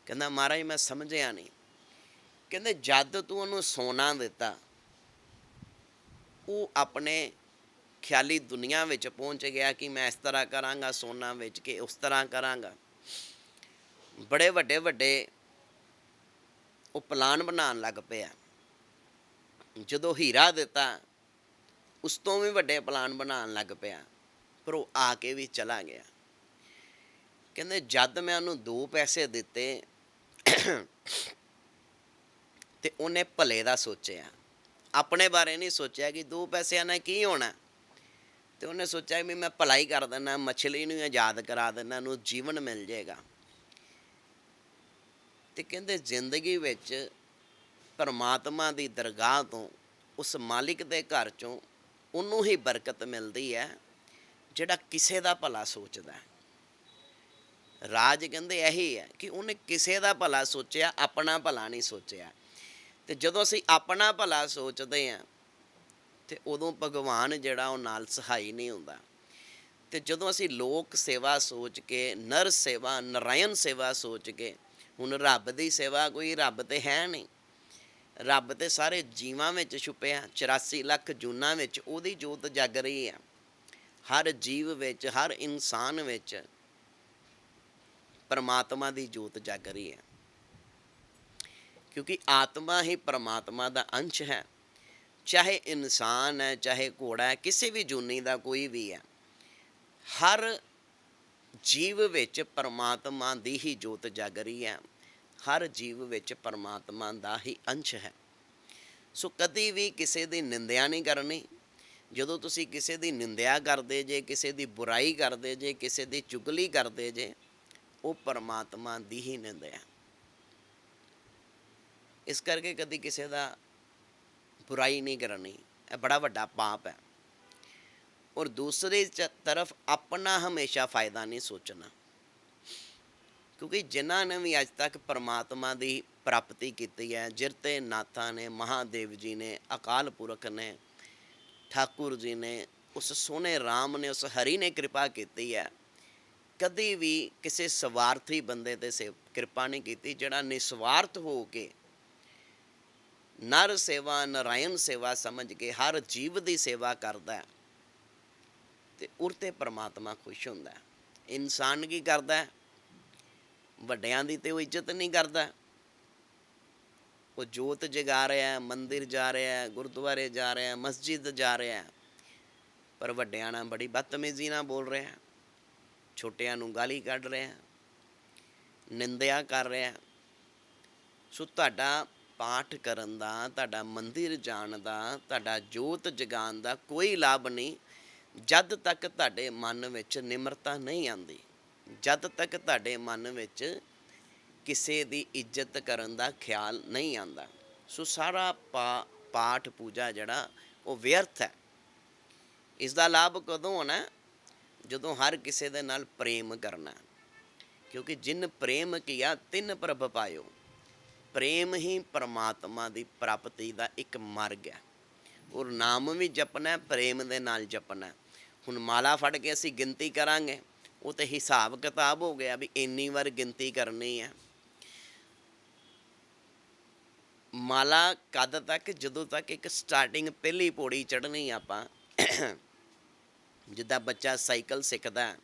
ਕਹਿੰਦਾ, ਮਹਾਰਾਜ, ਮੈਂ ਸਮਝਿਆ ਨਹੀਂ। ਕਹਿੰਦੇ, ਜਦ ਤੂੰ ਉਹਨੂੰ ਸੋਨਾ ਦਿੱਤਾ, ਉਹ ਆਪਣੇ ਖਿਆਲੀ ਦੁਨੀਆ ਵਿੱਚ ਪਹੁੰਚ ਗਿਆ ਕਿ ਮੈਂ ਇਸ ਤਰ੍ਹਾਂ ਕਰਾਂਗਾ, ਸੋਨਾ ਵੇਚ ਕੇ ਉਸ ਤਰ੍ਹਾਂ ਕਰਾਂਗਾ। ਬੜੇ ਵੱਡੇ ਵੱਡੇ ਉਹ ਪਲਾਨ ਬਣਾਉਣ ਲੱਗ ਪਿਆ। ਜਦੋਂ ਹੀਰਾ ਦਿੱਤਾ, ਉਸ ਤੋਂ ਵੀ ਵੱਡੇ ਪਲਾਨ ਬਣਾਉਣ ਲੱਗ ਪਿਆ, ਪਰ ਉਹ ਆ ਕੇ ਵੀ ਚਲਾ ਗਿਆ। ਕਹਿੰਦੇ, ਜਦ ਮੈਂ ਉਹਨੂੰ ਦੋ ਪੈਸੇ ਦਿੱਤੇ, ਤੇ ਉਹਨੇ ਭਲੇ ਦਾ ਸੋਚਿਆ। ਆਪਣੇ ਬਾਰੇ ਨਹੀਂ ਸੋਚਿਆ ਕਿ ਦੋ ਪੈਸਿਆਂ ਨਾਲ ਕੀ ਹੋਣਾ। ਤੇ ਉਹਨੇ ਸੋਚਿਆ ਵੀ ਮੈਂ ਭਲਾਈ ਕਰ ਦਿੰਦਾ, ਮਛਲੀ ਨੂੰ ਆਜ਼ਾਦ ਕਰਾ ਦਿੰਦਾ ਨੂੰ ਜੀਵਨ ਮਿਲ ਜਾਏਗਾ ਤੇ ਕਹਿੰਦੇ, ਜ਼ਿੰਦਗੀ ਵਿੱਚ ਪਰਮਾਤਮਾ ਦੀ ਦਰਗਾਹ ਤੋਂ, ਉਸ ਮਾਲਿਕ ਦੇ ਘਰ ਚੋਂ ਉਹਨੂੰ ਹੀ ਬਰਕਤ ਮਿਲਦੀ ਹੈ, ਜਿਹੜਾ ਕਿਸੇ ਦਾ ਭਲਾ ਸੋਚਦਾ ਹੈ। ਰਾਜ ਕਹਿੰਦੇ ਇਹੀ ਹੈ ਕਿ ਉਹਨੇ ਕਿਸੇ ਦਾ ਭਲਾ ਸੋਚਿਆ, ਆਪਣਾ ਭਲਾ ਨਹੀਂ ਸੋਚਿਆ। ਤੇ ਜਦੋਂ ਅਸੀਂ ਆਪਣਾ ਭਲਾ ਸੋਚਦੇ ਹਾਂ, ਤੇ ਉਦੋਂ ਭਗਵਾਨ ਜਿਹੜਾ ਉਹ ਨਾਲ ਸਹਾਈ ਨਹੀਂ ਹੁੰਦਾ। ਤੇ ਜਦੋਂ ਅਸੀਂ ਲੋਕ ਸੇਵਾ ਸੋਚ ਕੇ, ਨਰ ਸੇਵਾ, ਨਰਾਇਣ ਸੇਵਾ ਸੋਚ ਕੇ, ਹੁਣ ਰੱਬ ਦੀ ਸੇਵਾ ਕੋਈ ਰੱਬ ਤੇ ਹੈ ਨਹੀਂ। ਰੱਬ ਤੇ ਸਾਰੇ ਜੀਵਾਂ ਵਿੱਚ ਛੁਪਿਆ 84 ਲੱਖ ਜੂਨਾਂ ਵਿੱਚ ਉਹਦੀ ਜੋਤ ਜਗ ਰਹੀ ਹੈ। ਹਰ ਜੀਵ ਵਿੱਚ, ਹਰ ਇਨਸਾਨ ਵਿੱਚ ਪਰਮਾਤਮਾ ਦੀ ਜੋਤ ਜਗ ਰਹੀ ਹੈ। ਕਿਉਂਕਿ ਆਤਮਾ ਹੀ ਪਰਮਾਤਮਾ ਦਾ ਅੰਸ਼ ਹੈ। ਚਾਹੇ ਇਨਸਾਨ ਹੈ, ਚਾਹੇ ਘੋੜਾ ਹੈ, ਕਿਸੇ ਵੀ ਜੂਨੀ ਦਾ ਕੋਈ ਵੀ ਹੈ, ਹਰ ਜੀਵ ਵਿੱਚ ਪਰਮਾਤਮਾ ਦੀ ਹੀ ਜੋਤ ਜਗ ਰਹੀ ਹੈ। ਹਰ ਜੀਵ ਵਿੱਚ ਪਰਮਾਤਮਾ ਦਾ ਹੀ ਅੰਸ਼ ਹੈ। ਸੋ ਕਦੀ ਵੀ ਕਿਸੇ ਦੀ ਨਿੰਦਿਆ ਨਹੀਂ ਕਰਨੀ। ਜਦੋਂ ਤੁਸੀਂ ਕਿਸੇ ਦੀ ਨਿੰਦਿਆ ਕਰਦੇ ਜੇ, ਕਿਸੇ ਦੀ ਬੁਰਾਈ ਕਰਦੇ ਜੇ, ਕਿਸੇ ਦੀ ਚੁਗਲੀ ਕਰਦੇ ਜੇ, ਉਹ ਪਰਮਾਤਮਾ ਦੀ ਹੀ ਨਿੰਦਿਆ ਇਸ ਕਰਕੇ ਕਦੀ ਕਿਸੇ ਦਾ ਬੁਰਾਈ ਨਹੀਂ ਕਰਨੀ। ਇਹ ਬੜਾ ਵੱਡਾ ਪਾਪ ਹੈ। ਔਰ ਦੂਸਰੀ ਚ- ਤਰਫ ਆਪਣਾ ਹਮੇਸ਼ਾ ਫਾਇਦਾ ਨਹੀਂ ਸੋਚਣਾ। ਕਿਉਂਕਿ ਜਿਨ੍ਹਾਂ ਨੇ ਵੀ ਅੱਜ ਤੱਕ ਪਰਮਾਤਮਾ ਦੀ ਪ੍ਰਾਪਤੀ ਕੀਤੀ ਹੈ ਜਿਰਤੇ ਨਾਥਾਂ ਨੇ, ਮਹਾਦੇਵ ਜੀ ਨੇ, ਅਕਾਲ ਪੁਰਖ ਨੇ, ਠਾਕੁਰ ਜੀ ਨੇ, ਉਸ ਸੋਹਣੇ RAM ਨੇ, ਉਸ ਹਰੀ ਨੇ ਕਿਰਪਾ ਕੀਤੀ ਹੈ। ਕਦੀ ਵੀ ਕਿਸੇ ਸਵਾਰਥੀ ਬੰਦੇ ਤੇ ਸੇ ਕਿਰਪਾ ਨਹੀਂ ਕੀਤੀ, ਜਿਹੜਾ ਨਿਸਵਾਰਥ ਹੋ ਕੇ ਨਰ ਸੇਵਾ, ਨਰਾਇਣ ਸੇਵਾ ਸਮਝ ਕੇ ਹਰ ਜੀਵ ਦੀ ਸੇਵਾ ਕਰਦਾ ਹੈ ਤੇ ਉਰਤੇ ਪ੍ਰਮਾਤਮਾ ਖੁਸ਼ ਹੁੰਦਾ ਹੈ। ਇਨਸਾਨ ਕੀ ਕਰਦਾ ਹੈ? ਵੱਡਿਆਂ ਦੀ ਤੇ ਉਹ ਇੱਜ਼ਤ ਨਹੀਂ ਕਰਦਾ। ਉਹ ਜੋਤ ਜਗਾ ਰਿਹਾ ਹੈ, ਮੰਦਿਰ ਜਾ ਰਿਹਾ ਹੈ, ਗੁਰਦੁਆਰੇ ਜਾ ਰਿਹਾ ਹੈ, ਮਸਜਿਦ ਜਾ ਰਿਹਾ ਹੈ। ਪਰ ਵੱਡਿਆਂ ਨਾਲ ਬੜੀ ਬਦਤਮੀਜ਼ੀ ਨਾਲ ਬੋਲ ਰਿਹਾ ਹੈ। ਛੋਟਿਆਂ ਨੂੰ ਗਾਲੀ ਕੱਢ ਰਿਹਾ ਹੈ। ਨਿੰਦਿਆ ਕਰ ਰਿਹਾ ਹੈ। ਸੋ ਤੁਹਾਡਾ ਪਾਠ ਕਰਨ ਦਾ, ਤੁਹਾਡਾ ਮੰਦਿਰ ਜਾਣ ਦਾ, ਤੁਹਾਡਾ ਜੋਤ ਜਗਾਉਣ ਦਾ ਕੋਈ ਲਾਭ ਨਹੀਂ। ਜਦ ਤੱਕ ਤੁਹਾਡੇ ਮਨ ਵਿੱਚ ਨਿਮਰਤਾ ਨਹੀਂ ਆਉਂਦੀ। ਜਦ ਤੱਕ ਤੁਹਾਡੇ ਮਨ ਵਿੱਚ ਕਿਸੇ ਦੀ ਇੱਜ਼ਤ ਕਰਨ ਦਾ ਖਿਆਲ ਨਹੀਂ ਆਉਂਦਾ, ਸੋ ਸਾਰਾ ਪਾ, ਪਾਠ ਪੂਜਾ ਜਿਹੜਾ, ਉਹ ਵਿਅਰਥ ਹੈ। ਇਸ ਦਾ ਲਾਭ ਕਦੋਂ ਹੋਣਾ ਜਦੋਂ ਹਰ ਕਿਸੇ ਦੇ ਨਾਲ ਪ੍ਰੇਮ ਕਰਨਾ। ਕਿਉਂਕਿ ਜਿਨ ਪ੍ਰੇਮ ਕੀਆ, ਤਿਨ ਪ੍ਰਭ ਪਾਇਓ। ਪ੍ਰੇਮ ਹੀ ਪਰਮਾਤਮਾ ਦੀ ਪ੍ਰਾਪਤੀ ਦਾ ਇੱਕ ਮਾਰਗ ਹੈ। ਔਰ ਨਾਮ ਵੀ ਜਪਣਾ, ਪ੍ਰੇਮ ਦੇ ਨਾਲ ਜਪਣਾ। ਹੁਣ ਮਾਲਾ ਫੜ ਕੇ ਅਸੀਂ ਗਿਣਤੀ ਕਰਾਂਗੇ। ਉਹ ਤੇ ਹਿਸਾਬ ਕਿਤਾਬ ਹੋ ਗਿਆ ਵੀ ਇੰਨੀ ਵਾਰ ਗਿਣਤੀ ਕਰਨੀ ਹੈ ਮਾਲਾ ਕਦ ਤੱਕ ਜਦੋਂ ਤੱਕ ਇੱਕ ਸਟਾਰਟਿੰਗ ਪਹਿਲੀ ਪੌੜੀ ਚੜ੍ਹਨੀ ਆਪਾਂ ਜਿੱਦਾਂ ਬੱਚਾ ਸਾਈਕਲ ਸਿੱਖਦਾ ਹੈ,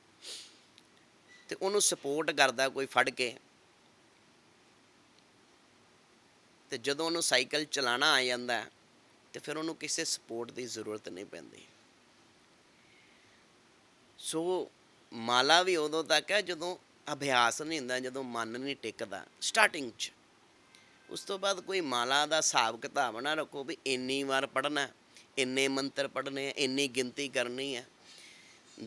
ਤੇ ਉਹਨੂੰ ਸਪੋਰਟ ਕਰਦਾ ਕੋਈ ਫੜ ਕੇ। ਤੇ ਜਦੋਂ ਉਹਨੂੰ ਸਾਈਕਲ ਚਲਾਣਾ ਆ ਜਾਂਦਾ ਹੈ, ਤੇ ਫਿਰ ਉਹਨੂੰ ਕਿਸੇ ਸਪੋਰਟ ਦੀ ਜ਼ਰੂਰਤ ਨਹੀਂ ਪੈਂਦੀ। ਸੋ ਮਾਲਾ ਵੀ ਉਦੋਂ ਤੱਕ ਹੈ ਜਦੋਂ ਅਭਿਆਸ ਨਹੀਂ ਹੁੰਦਾ, ਜਦੋਂ ਮਨ ਨਹੀਂ ਟਿਕਦਾ। ਸਟਾਰਟਿੰਗ 'ਚ। ਉਸ ਤੋਂ ਬਾਅਦ ਕੋਈ ਮਾਲਾ ਦਾ ਹਿਸਾਬ ਕਿਤਾਬ ਨਾ ਰੱਖੋ ਵੀ ਇੰਨੀ ਵਾਰ ਪੜਨਾ ਇੰਨੇ ਮੰਤਰ ਪੜਨੇ ਇੰਨੀ ਗਿਣਤੀ ਕਰਨੀ ਹੈ।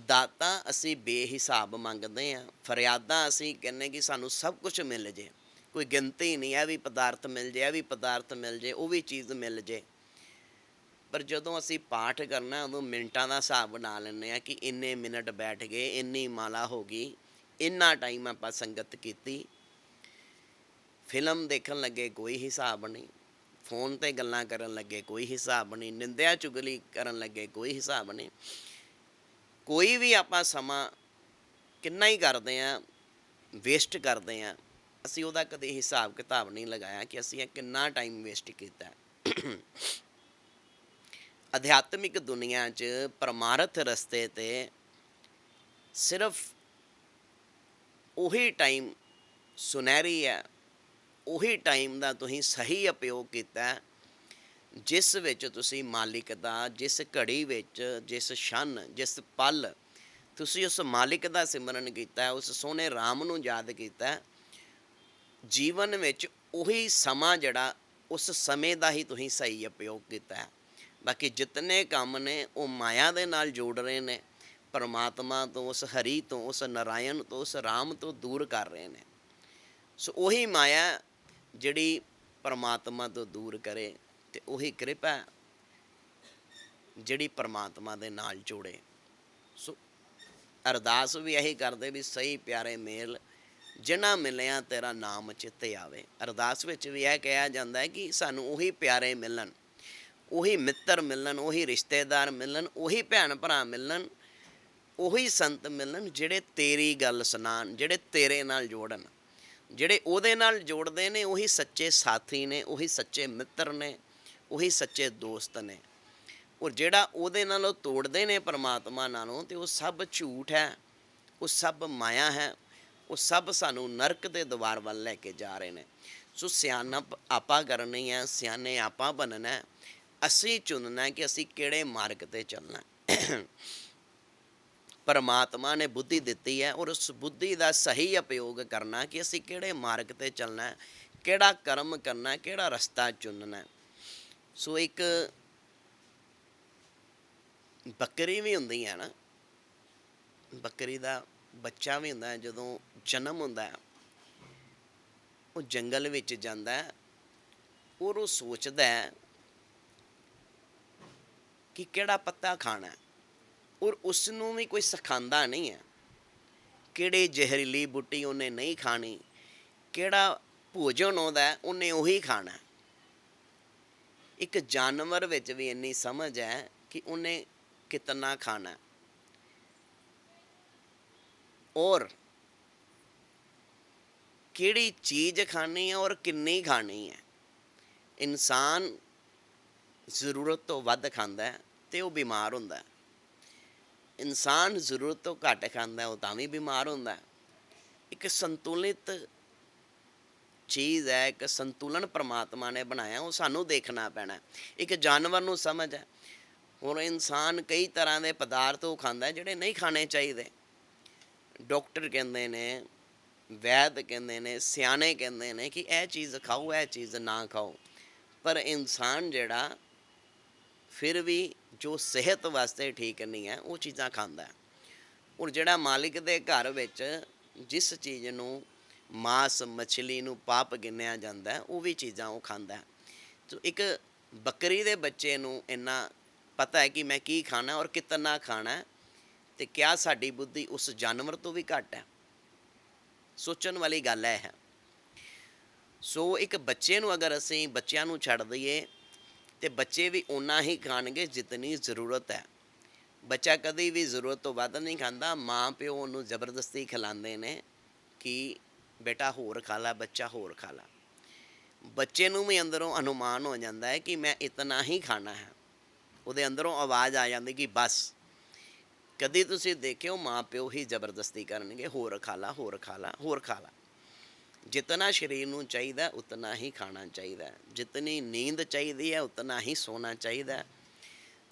ਦਾਤਾ ਅਸੀਂ ਬੇਹਿਸਾਬ ਮੰਗਦੇ ਆ ਫਰਿਆਦਾਂ ਅਸੀਂ ਕਹਿੰਨੇ ਕਿ ਸਾਨੂੰ ਸਭ ਕੁਝ ਮਿਲ ਜੇ। ਕੋਈ ਗਿਣਤੀ ਨਹੀਂ ਇਹ ਵੀ ਪਦਾਰਥ ਮਿਲ ਜੇ, ਇਹ ਵੀ ਪਦਾਰਥ ਮਿਲ ਜੇ, ਉਹ ਵੀ ਚੀਜ਼ ਮਿਲ ਜੇ। ਪਰ ਜਦੋਂ ਅਸੀਂ ਪਾਠ ਕਰਨਾ, ਉਦੋਂ ਮਿੰਟਾਂ ਦਾ ਹਿਸਾਬ ਬਣਾ ਲੈਂਦੇ ਆ ਕਿ ਇੰਨੇ ਮਿੰਟ ਬੈਠ ਗਏ, ਇੰਨੀ ਮਾਲਾ ਹੋ ਗਈ, ਇੰਨਾ ਟਾਈਮ ਆਪਾਂ ਸੰਗਤ ਕੀਤੀ। ਫਿਲਮ ਦੇਖਣ ਲੱਗੇ ਕੋਈ ਹਿਸਾਬ ਨਹੀਂ, ਫੋਨ ਤੇ ਗੱਲਾਂ ਕਰਨ ਲੱਗੇ ਕੋਈ ਹਿਸਾਬ ਨਹੀਂ, ਨਿੰਦਿਆ ਚੁਗਲੀ ਕਰਨ ਲੱਗੇ ਕੋਈ ਹਿਸਾਬ ਨਹੀਂ। ਕੋਈ ਵੀ ਆਪਾਂ ਸਮਾਂ ਕਿੰਨਾ ਹੀ ਕਰਦੇ ਆ ਵੇਸਟ ਕਰਦੇ ਆ ਅਸੀਂ ਉਹਦਾ ਕਦੇ ਹਿਸਾਬ ਕਿਤਾਬ ਨਹੀਂ ਲਗਾਇਆ ਕਿ ਅਸੀਂ ਇਹ ਕਿੰਨਾ ਟਾਈਮ ਵੇਸਟ ਕੀਤਾ। ਅਧਿਆਤਮਿਕ ਦੁਨੀਆ 'ਚ ਪਰਮਾਰਥ ਰਸਤੇ ਤੇ ਸਿਰਫ ਉਹੀ ਟਾਈਮ ਸੁਨਹਿਰੀ ਹੈ, ਉਹੀ ਟਾਈਮ ਦਾ ਤੁਸੀਂ ਸਹੀ ਉਪਯੋਗ ਕੀਤਾ ਜਿਸ ਵਿੱਚ ਤੁਸੀਂ ਮਾਲਿਕ ਦਾ, ਜਿਸ ਘੜੀ ਵਿੱਚ, ਜਿਸ ਛਨ, ਜਿਸ ਪਲ ਤੁਸੀਂ ਉਸ ਮਾਲਿਕ ਦਾ ਸਿਮਰਨ ਕੀਤਾ ਉਸ ਸੋਹਣੇ RAM ਨੂੰ ਯਾਦ ਕੀਤਾ ਜੀਵਨ ਵਿੱਚ ਉਹੀ ਸਮਾਂ ਜਿਹੜਾ ਉਸ ਸਮੇਂ ਦਾ ਹੀ ਤੁਸੀਂ ਸਹੀ ਉਪਯੋਗ ਕੀਤਾ ਬਾਕੀ ਜਿਤਨੇ ਕੰਮ ਨੇ, ਉਹ ਮਾਇਆ ਦੇ ਨਾਲ ਜੋੜ ਰਹੇ ਨੇ, ਪਰਮਾਤਮਾ ਤੋਂ, ਉਸ ਹਰੀ ਤੋਂ, ਉਸ ਨਰਾਇਣ ਤੋਂ, ਉਸ ਰਾਮ ਤੋਂ ਦੂਰ ਕਰ ਰਹੇ ਨੇ। ਸੋ ਉਹੀ ਮਾਇਆ ਜਿਹੜੀ ਪਰਮਾਤਮਾ ਤੋਂ ਦੂਰ ਕਰੇ ਤੇ ਉਹੀ ਕਿਰਪਾ ਜਿਹੜੀ ਪਰਮਾਤਮਾ ਦੇ ਨਾਲ ਜੋੜੇ। ਸੋ ਅਰਦਾਸ ਵੀ ਇਹੀ ਕਰਦੇ ਵੀ ਸਹੀ ਪਿਆਰੇ ਮੇਲ, ਜਿਨ੍ਹਾਂ ਮਿਲਿਆ ਤੇਰਾ ਨਾਮ ਚਿੱਤੇ ਆਵੇ। ਅਰਦਾਸ ਵਿੱਚ ਵੀ ਇਹ ਕਿਹਾ ਜਾਂਦਾ ਹੈ ਕਿ ਸਾਨੂੰ ਉਹੀ ਪਿਆਰੇ ਮਿਲਣ। ਉਹੀ ਮਿੱਤਰ ਮਿਲਣ, ਉਹੀ ਰਿਸ਼ਤੇਦਾਰ ਮਿਲਣ, ਉਹੀ ਭੈਣ ਭਰਾ ਮਿਲਣ, ਉਹੀ ਸੰਤ ਮਿਲਣ ਜਿਹੜੇ ਤੇਰੀ ਗੱਲ ਸੁਣਾਣ ਜਿਹੜੇ ਤੇਰੇ ਨਾਲ ਜੋੜਨ। ਜਿਹੜੇ ਉਹਦੇ ਨਾਲ ਜੋੜਦੇ ਨੇ, ਉਹੀ ਸੱਚੇ ਸਾਥੀ ਨੇ, ਉਹੀ ਸੱਚੇ ਮਿੱਤਰ ਨੇ, ਉਹੀ ਸੱਚੇ ਦੋਸਤ ਨੇ। ਔਰ ਜਿਹੜਾ ਉਹਦੇ ਨਾਲੋਂ ਤੋੜਦੇ ਨੇ ਪਰਮਾਤਮਾ ਨਾਲੋਂ, ਤੇ ਉਹ ਸਭ ਝੂਠ ਹੈ, ਉਹ ਸਭ ਮਾਇਆ ਹੈ, ਉਹ ਸਭ ਸਾਨੂੰ ਨਰਕ ਦੇ ਦਵਾਰ ਵੱਲ ਲੈ ਕੇ ਜਾ ਰਹੇ ਨੇ। ਸੋ ਸਿਆਣਾ ਆਪਾਂ ਕਰਨੀ ਹੈ, ਸਿਆਣੇ ਆਪਾਂ ਬਣਨਾ ਹੈ। ਅਸੀਂ ਚੁਣਨਾ ਕਿ ਅਸੀਂ ਕਿਹੜੇ ਮਾਰਗ ਤੇ ਚੱਲਣਾ ਪਰਮਾਤਮਾ ਨੇ ਬੁੱਧੀ ਦਿੱਤੀ ਹੈ ਔਰ ਉਸ ਬੁੱਧੀ ਦਾ ਸਹੀ ਉਪਯੋਗ ਕਰਨਾ ਕਿ ਅਸੀਂ ਕਿਹੜੇ ਮਾਰਗ ਤੇ ਚੱਲਣਾ ਕਿਹੜਾ ਕਰਮ ਕਰਨਾ ਕਿਹੜਾ ਰਸਤਾ ਚੁਣਨਾ ਸੋ ਇੱਕ ਬੱਕਰੀ ਵੀ ਹੁੰਦੀ ਹੈ ਨਾ, ਬੱਕਰੀ ਦਾ ਬੱਚਾ ਵੀ ਹੁੰਦਾ ਹੈ, ਜਦੋਂ ਜਨਮ ਹੁੰਦਾ ਹੈ, ਉਹ ਜੰਗਲ ਵਿੱਚ ਜਾਂਦਾ ਹੈ ਔਰ ਉਹ ਸੋਚਦਾ ਹੈ ਕਿ ਕਿਹੜਾ ਪੱਤਾ ਖਾਣਾ ਔਰ ਉਸ ਨੂੰ ਵੀ ਕੋਈ ਸਿਖਾਉਂਦਾ ਨਹੀਂ ਹੈ। ਕਿਹੜੀ ਜ਼ਹਿਰੀਲੀ ਬੁੱਟੀ ਉਹਨੇ ਨਹੀਂ ਖਾਣੀ? ਕਿਹੜਾ ਭੋਜਨ ਆਉਂਦਾ ਹੈ, ਉਹਨੇ ਉਹੀ ਖਾਣਾ ਇੱਕ ਜਾਨਵਰ ਵਿੱਚ ਵੀ ਇੰਨੀ ਸਮਝ ਹੈ ਕਿ ਉਹਨੇ ਕਿਤਨਾ ਖਾਣਾ ਔਰ ਕਿਹੜੀ ਚੀਜ਼ ਖਾਣੀ ਹੈ ਔਰ ਕਿੰਨੀ ਖਾਣੀ ਹੈ? ਇਨਸਾਨ ਜ਼ਰੂਰਤ ਤੋਂ ਵੱਧ ਖਾਂਦਾ ਹੈ। ਤੇ ਉਹ ਬਿਮਾਰ ਹੁੰਦਾ ਇਨਸਾਨ ਜ਼ਰੂਰਤ ਤੋਂ ਘੱਟ ਖਾਂਦਾ ਉਹ ਤਾਂ ਵੀ ਬਿਮਾਰ ਹੁੰਦਾ ਇੱਕ ਸੰਤੁਲਿਤ ਚੀਜ਼ ਹੈ, ਇੱਕ ਸੰਤੁਲਨ ਪ੍ਰਮਾਤਮਾ ਨੇ ਬਣਾਇਆ, ਉਹ ਸਾਨੂੰ ਦੇਖਣਾ ਪੈਣਾ ਇੱਕ ਜਾਨਵਰ ਨੂੰ ਸਮਝ ਹੈ ਹੁਣ ਇਨਸਾਨ ਕਈ ਤਰ੍ਹਾਂ ਦੇ ਪਦਾਰਥ ਉਹ ਖਾਂਦਾ ਜਿਹੜੇ ਨਹੀਂ ਖਾਣੇ ਚਾਹੀਦੇ। ਡਾਕਟਰ ਕਹਿੰਦੇ ਨੇ, ਵੈਦ ਕਹਿੰਦੇ ਨੇ, ਸਿਆਣੇ ਕਹਿੰਦੇ ਨੇ ਕਿ ਇਹ ਚੀਜ਼ ਖਾਓ, ਇਹ ਚੀਜ਼ ਨਾ ਖਾਓ। ਪਰ ਇਨਸਾਨ ਜਿਹੜਾ ਫਿਰ ਵੀ ਜੋ ਸਿਹਤ ਵਾਸਤੇ ਠੀਕ ਨਹੀਂ ਹੈ, ਉਹ ਚੀਜ਼ਾਂ ਖਾਂਦਾ ਹੈ। ਔਰ ਜਿਹੜਾ ਮਾਲਿਕ ਦੇ ਘਰ ਵਿੱਚ ਜਿਸ ਚੀਜ਼ ਨੂੰ ਮਾਸ, ਮੱਛਲੀ ਨੂੰ ਪਾਪ ਗਿਣਿਆ ਜਾਂਦਾ ਉਹ ਵੀ ਚੀਜ਼ਾਂ ਉਹ ਖਾਂਦਾ ਸੋ ਇੱਕ ਬੱਕਰੀ ਦੇ ਬੱਚੇ ਨੂੰ ਇੰਨਾ ਪਤਾ ਹੈ ਕਿ ਮੈਂ ਕੀ ਖਾਣਾ ਔਰ ਕਿਤਨਾ ਖਾਣਾ ਹੈ, ਤੇ ਕਿਆ ਸਾਡੀ ਬੁੱਧੀ ਉਸ ਜਾਨਵਰ ਤੋਂ ਵੀ ਘੱਟ ਹੈ? ਸੋਚਣ ਵਾਲੀ ਗੱਲ ਹੈ। ਸੋ ਇੱਕ ਬੱਚੇ ਨੂੰ ਅਗਰ ਅਸੀਂ ਬੱਚਿਆਂ ਨੂੰ ਛੱਡ ਦਈਏ ਤੇ ਬੱਚੇ ਵੀ ਓਨਾ ਹੀ ਖਾਣਗੇ ਜਿਤਨੀ ਜ਼ਰੂਰਤ ਹੈ। ਬੱਚਾ ਕਦੀ ਵੀ ਜ਼ਰੂਰਤ ਤੋਂ ਵੱਧ ਨਹੀਂ ਖਾਂਦਾ। ਮਾਂ ਪਿਓ ਉਹਨੂੰ ਜ਼ਬਰਦਸਤੀ ਖਿਲਾਉਂਦੇ ਨੇ ਕਿ ਬੇਟਾ ਹੋਰ ਖਾ ਲਾ, ਬੱਚਾ ਹੋਰ ਖਾ ਲਾ। ਬੱਚੇ ਨੂੰ ਵੀ ਅੰਦਰੋਂ ਅਨੁਮਾਨ ਹੋ ਜਾਂਦਾ ਹੈ ਕਿ ਮੈਂ ਇਤਨਾ ਹੀ ਖਾਣਾ ਹੈ। ਉਹਦੇ ਅੰਦਰੋਂ ਆਵਾਜ਼ ਆ ਜਾਂਦੀ ਕਿ ਬਸ। ਕਦੀ ਤੁਸੀਂ ਦੇਖਿਓ ਮਾਂ ਪਿਓ ਹੀ ਜ਼ਬਰਦਸਤੀ ਕਰਨਗੇ, ਹੋਰ ਖਾ ਲਾ, ਹੋਰ ਖਾ ਲਾ, ਹੋਰ ਖਾ ਲਾ। ਜਿਤਨਾ ਸਰੀਰ ਨੂੰ ਚਾਹੀਦਾ, ਉਤਨਾ ਹੀ ਖਾਣਾ ਚਾਹੀਦਾ ਹੈ। ਜਿਤਨੀ ਨੀਂਦ ਚਾਹੀਦੀ ਹੈ, ਉਤਨਾ ਹੀ ਸੋਣਾ ਚਾਹੀਦਾ ਹੈ।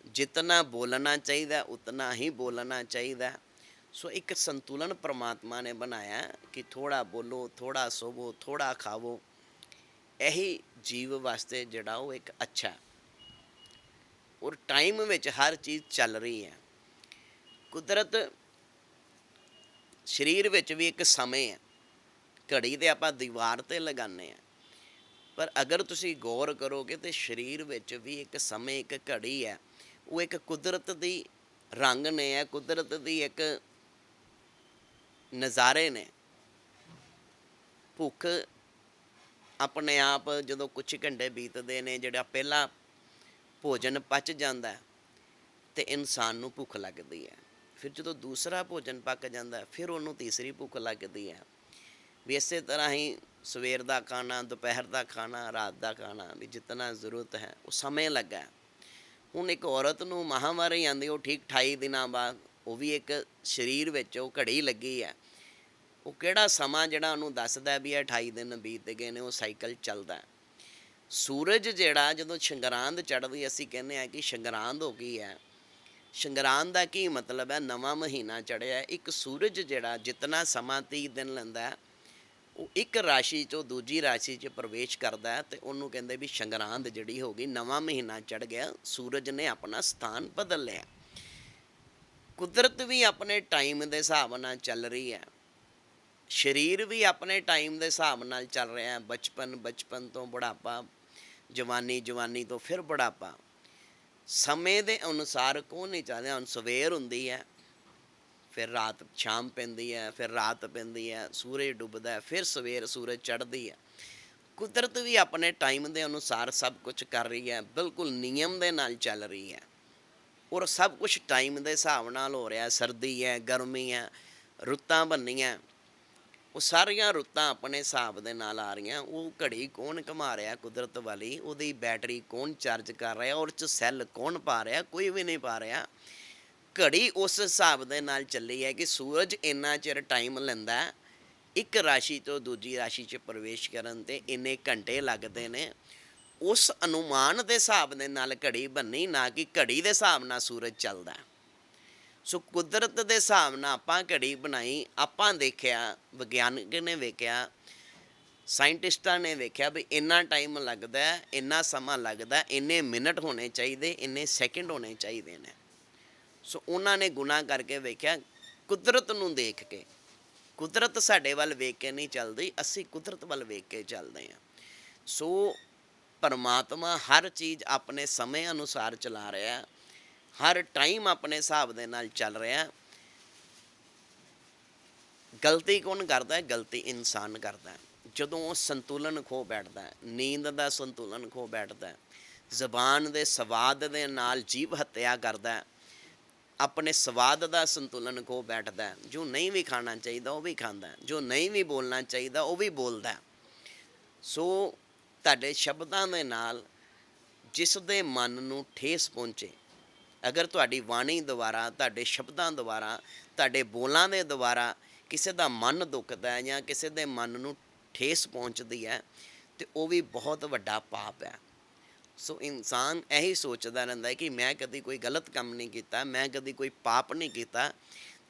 ਜਿਤਨਾ ਬੋਲਣਾ ਚਾਹੀਦਾ, ਉਤਨਾ ਹੀ ਬੋਲਣਾ ਚਾਹੀਦਾ ਸੋ ਇੱਕ ਸੰਤੁਲਨ ਪ੍ਰਮਾਤਮਾ ਨੇ ਬਣਾਇਆ ਕਿ ਥੋੜਾ ਬੋਲੋ ਥੋੜਾ ਸੋਵੋ ਥੋੜਾ ਖਾਵੋ। ਇਹੀ ਜੀਵ ਵਾਸਤੇ ਜਿਹੜਾ ਉਹ ਇੱਕ ਅੱਛਾ ਔਰ ਟਾਈਮ ਵਿੱਚ ਹਰ ਚੀਜ਼ ਚੱਲ ਰਹੀ ਹੈ। ਕੁਦਰਤ ਸਰੀਰ ਵਿੱਚ ਵੀ ਇੱਕ ਸਮੇਂ ਹੈ। ਘੜੀ ਤੇ ਆਪਾਂ ਦੀਵਾਰ ਤੇ ਲਗਾਉਂਦੇ ਆ ਪਰ ਅਗਰ ਤੁਸੀਂ ਗੌਰ ਕਰੋਗੇ ਤੇ ਸਰੀਰ ਵਿੱਚ ਵੀ ਇੱਕ ਸਮੇਂ ਇੱਕ ਘੜੀ ਹੈ ਉਹ ਇੱਕ ਕੁਦਰਤ ਦੀ ਰੰਗ ਨੇ ਹੈ ਕੁਦਰਤ ਦੀ ਇੱਕ ਨਜ਼ਾਰੇ ਨੇ। ਭੁੱਖ ਆਪਣੇ ਆਪ ਜਦੋਂ ਕੁਝ ਘੰਟੇ ਬੀਤਦੇ ਨੇ ਜਿਹੜਾ ਪਹਿਲਾ ਭੋਜਨ ਪਚ ਜਾਂਦਾ ਹੈ, ਤੇ ਇਨਸਾਨ ਨੂੰ ਭੁੱਖ ਲੱਗਦੀ ਹੈ। ਫਿਰ ਜਦੋਂ ਦੂਸਰਾ ਭੋਜਨ ਪੱਕ ਜਾਂਦਾ ਫਿਰ ਉਹਨੂੰ ਤੀਸਰੀ ਭੁੱਖ ਲੱਗਦੀ ਹੈ। ਵੀ ਇਸੇ ਤਰ੍ਹਾਂ ਹੀ ਸਵੇਰ ਦਾ ਖਾਣਾ, ਦੁਪਹਿਰ ਦਾ ਖਾਣਾ, ਰਾਤ ਦਾ ਖਾਣਾ ਵੀ ਜਿੰਨਾ ਜ਼ਰੂਰਤ ਹੈ, ਉਹ ਸਮੇਂ ਲੱਗਾ ਹੁਣ ਇੱਕ ਔਰਤ ਨੂੰ ਮਹਾਂਵਾਰੀ ਆਂਦੀ ਉਹ ਠੀਕ 28 ਦਿਨਾਂ ਬਾਅਦ ਉਹ ਵੀ ਇੱਕ ਸਰੀਰ ਵਿੱਚ ਉਹ ਘੜੀ ਲੱਗੀ ਹੈ। ਉਹ ਕਿਹੜਾ ਸਮਾਂ ਜਿਹੜਾ ਉਹਨੂੰ ਦੱਸਦਾ ਵੀ ਇਹ 28 ਦਿਨ ਬੀਤ ਗਏ ਨੇ, ਉਹ ਸਾਈਕਲ ਚੱਲਦਾ ਸੂਰਜ ਜਿਹੜਾ ਜਦੋਂ ਸ਼ੰਗਰਾਂਦ ਚੜ੍ਹਦੀ, ਅਸੀਂ ਕਹਿੰਦੇ ਆ ਕਿ ਸ਼ੰਗਰਾਂਦ ਹੋ ਗਈ ਹੈ। ਸ਼ੰਗਰਾਂਦ ਦਾ ਕੀ ਮਤਲਬ ਹੈ? ਨਵਾਂ ਮਹੀਨਾ ਚੜ੍ਹਿਆ ਇੱਕ ਸੂਰਜ ਜਿਹੜਾ ਜਿੰਨਾ ਸਮਾਂ 30 ਦਿਨ ਲੈਂਦਾ ਉਹ ਇੱਕ ਰਾਸ਼ੀ ਚੋਂ ਦੂਜੀ ਰਾਸ਼ੀ 'ਚ ਪ੍ਰਵੇਸ਼ ਕਰਦਾ ਹੈ ਤੇ ਉਹਨੂੰ ਕਹਿੰਦੇ ਵੀ ਸ਼ੰਗਰਾਂਦ ਜਿਹੜੀ ਹੋ ਗਈ, ਨਵਾਂ ਮਹੀਨਾ ਚੜ ਗਿਆ, ਸੂਰਜ ਨੇ ਆਪਣਾ ਸਥਾਨ ਬਦਲ ਲਿਆ। ਕੁਦਰਤ ਵੀ ਆਪਣੇ ਟਾਈਮ ਦੇ ਹਿਸਾਬ ਨਾਲ ਚੱਲ ਰਹੀ ਹੈ। ਸਰੀਰ ਵੀ ਆਪਣੇ ਟਾਈਮ ਦੇ ਹਿਸਾਬ ਨਾਲ ਚੱਲ ਰਿਹਾ ਹੈ। ਬਚਪਨ ਬਚਪਨ ਤੋਂ ਬੁਢਾਪਾ, ਜਵਾਨੀ ਜਵਾਨੀ ਤੋਂ ਫਿਰ ਬੁਢਾਪਾ। ਸਮੇਂ ਦੇ ਅਨੁਸਾਰ ਕੋਈ ਨਹੀਂ ਚੱਲਦਾ ਹੁਣ ਸਵੇਰ ਹੁੰਦੀ ਹੈ। ਫਿਰ ਰਾਤ ਸ਼ਾਮ ਪੈਂਦੀ ਹੈ, ਫਿਰ ਰਾਤ ਪੈਂਦੀ ਹੈ, ਸੂਰਜ ਡੁੱਬਦਾ ਫਿਰ ਸਵੇਰ ਸੂਰਜ ਚੜ੍ਹਦੀ ਹੈ। ਕੁਦਰਤ ਵੀ ਆਪਣੇ ਟਾਈਮ ਦੇ ਅਨੁਸਾਰ ਸਭ ਕੁਝ ਕਰ ਰਹੀ ਹੈ, ਬਿਲਕੁਲ ਨਿਯਮ ਦੇ ਨਾਲ ਚੱਲ ਰਹੀ ਹੈ। ਔਰ ਸਭ ਕੁਝ ਟਾਈਮ ਦੇ ਹਿਸਾਬ ਨਾਲ ਹੋ ਰਿਹਾ ਸਰਦੀ ਹੈ, ਗਰਮੀ ਹੈ, ਰੁੱਤਾਂ ਬੰਨੀਆਂ ਉਹ ਸਾਰੀਆਂ ਰੁੱਤਾਂ ਆਪਣੇ ਹਿਸਾਬ ਦੇ ਨਾਲ ਆ ਰਹੀਆਂ, ਉਹ ਘੜੀ ਕੌਣ ਘੁਮਾ ਰਿਹਾ ਕੁਦਰਤ ਵਾਲੀ, ਉਹਦੀ ਬੈਟਰੀ ਕੌਣ ਚਾਰਜ ਕਰ ਰਿਹਾ ਔਰ ਚ ਸੈੱਲ ਕੌਣ ਪਾ ਰਿਹਾ ਕੋਈ ਵੀ ਨਹੀਂ ਪਾ ਰਿਹਾ। ਘੜੀ ਉਸ ਹਿਸਾਬ ਦੇ ਨਾਲ ਚੱਲੀ ਹੈ ਕਿ ਸੂਰਜ ਇੰਨਾ ਚਿਰ ਟਾਈਮ ਲੈਂਦਾ ਇੱਕ ਰਾਸ਼ੀ ਤੋਂ ਦੂਜੀ ਰਾਸ਼ੀ 'ਚ ਪ੍ਰਵੇਸ਼ ਕਰਨ ਤੇ ਇੰਨੇ ਘੰਟੇ ਲੱਗਦੇ ਨੇ, ਉਸ ਅਨੁਮਾਨ ਦੇ ਹਿਸਾਬ ਦੇ ਨਾਲ ਘੜੀ ਬੰਨੀ, ਨਾ ਕਿ ਘੜੀ ਦੇ ਹਿਸਾਬ ਨਾਲ ਸੂਰਜ ਚੱਲਦਾ ਸੋ ਕੁਦਰਤ ਦੇ ਹਿਸਾਬ ਨਾਲ ਆਪਾਂ ਘੜੀ ਬਣਾਈ, ਆਪਾਂ ਦੇਖਿਆ, ਵਿਗਿਆਨਕ ਨੇ ਵੇਖਿਆ ਸਾਇੰਟਿਸਟਾਂ ਨੇ ਵੇਖਿਆ ਵੀ ਇੰਨਾ ਟਾਈਮ ਲੱਗਦਾ ਇੰਨਾ ਸਮਾਂ ਲੱਗਦਾ ਇੰਨੇ ਮਿੰਟ ਹੋਣੇ ਚਾਹੀਦੇ, ਇੰਨੇ ਸੈਕਿੰਡ ਹੋਣੇ ਚਾਹੀਦੇ ਨੇ। ਸੋ ਉਹਨਾਂ ਨੇ ਗੁਨਾਹ ਕਰਕੇ ਵੇਖਿਆ, ਕੁਦਰਤ ਨੂੰ ਦੇਖ ਕੇ। ਕੁਦਰਤ ਸਾਡੇ ਵੱਲ ਵੇਖ ਕੇ ਨਹੀਂ ਚੱਲਦੀ, ਅਸੀਂ ਕੁਦਰਤ ਵੱਲ ਵੇਖ ਕੇ ਚੱਲਦੇ ਹਾਂ। ਸੋ ਪਰਮਾਤਮਾ ਹਰ ਚੀਜ਼ ਆਪਣੇ ਸਮੇਂ ਅਨੁਸਾਰ ਚਲਾ ਰਿਹਾ ਹਰ ਟਾਈਮ ਆਪਣੇ ਹਿਸਾਬ ਦੇ ਨਾਲ ਚੱਲ ਰਿਹਾ ਗਲਤੀ ਕੌਣ ਕਰਦਾ ਹੈ? ਗਲਤੀ ਇਨਸਾਨ ਕਰਦਾ ਹੈ। ਜਦੋਂ ਉਹ ਸੰਤੁਲਨ ਖੋ ਬੈਠਦਾ ਹੈ, ਨੀਂਦ ਦਾ ਸੰਤੁਲਨ ਖੋ ਬੈਠਦਾ ਹੈ, ਜ਼ਬਾਨ ਦੇ ਸਵਾਦ ਦੇ ਨਾਲ ਜੀਵ ਹੱਤਿਆ ਕਰਦਾ ਹੈ ਆਪਣੇ ਸਵਾਦ ਦਾ ਸੰਤੁਲਨ ਖੋ ਬੈਠਦਾ ਜੋ ਨਹੀਂ ਵੀ ਖਾਣਾ ਚਾਹੀਦਾ, ਉਹ ਵੀ ਖਾਂਦਾ ਜੋ ਨਹੀਂ ਵੀ ਬੋਲਣਾ ਚਾਹੀਦਾ, ਉਹ ਵੀ ਬੋਲਦਾ ਸੋ ਤੁਹਾਡੇ ਸ਼ਬਦਾਂ ਦੇ ਨਾਲ ਜਿਸ ਦੇ ਮਨ ਨੂੰ ਠੇਸ ਪਹੁੰਚੇ, ਅਗਰ ਤੁਹਾਡੀ ਬਾਣੀ ਦੁਆਰਾ, ਤੁਹਾਡੇ ਸ਼ਬਦਾਂ ਦੁਆਰਾ, ਤੁਹਾਡੇ ਬੋਲਾਂ ਦੇ ਦੁਆਰਾ ਕਿਸੇ ਦਾ ਮਨ ਦੁਖਦਾ ਹੈ ਜਾਂ ਕਿਸੇ ਦੇ ਮਨ ਨੂੰ ਠੇਸ ਪਹੁੰਚਦੀ ਹੈ, ਤੇ ਉਹ ਵੀ ਬਹੁਤ ਵੱਡਾ ਪਾਪ ਹੈ। ਸੋ ਇਨਸਾਨ ਇਹੀ ਸੋਚਦਾ ਰਹਿੰਦਾ ਹੈ ਕਿ ਮੈਂ ਕਦੀ ਕੋਈ ਗਲਤ ਕੰਮ ਨਹੀਂ ਕੀਤਾ, ਮੈਂ ਕਦੀ ਕੋਈ ਪਾਪ ਨਹੀਂ ਕੀਤਾ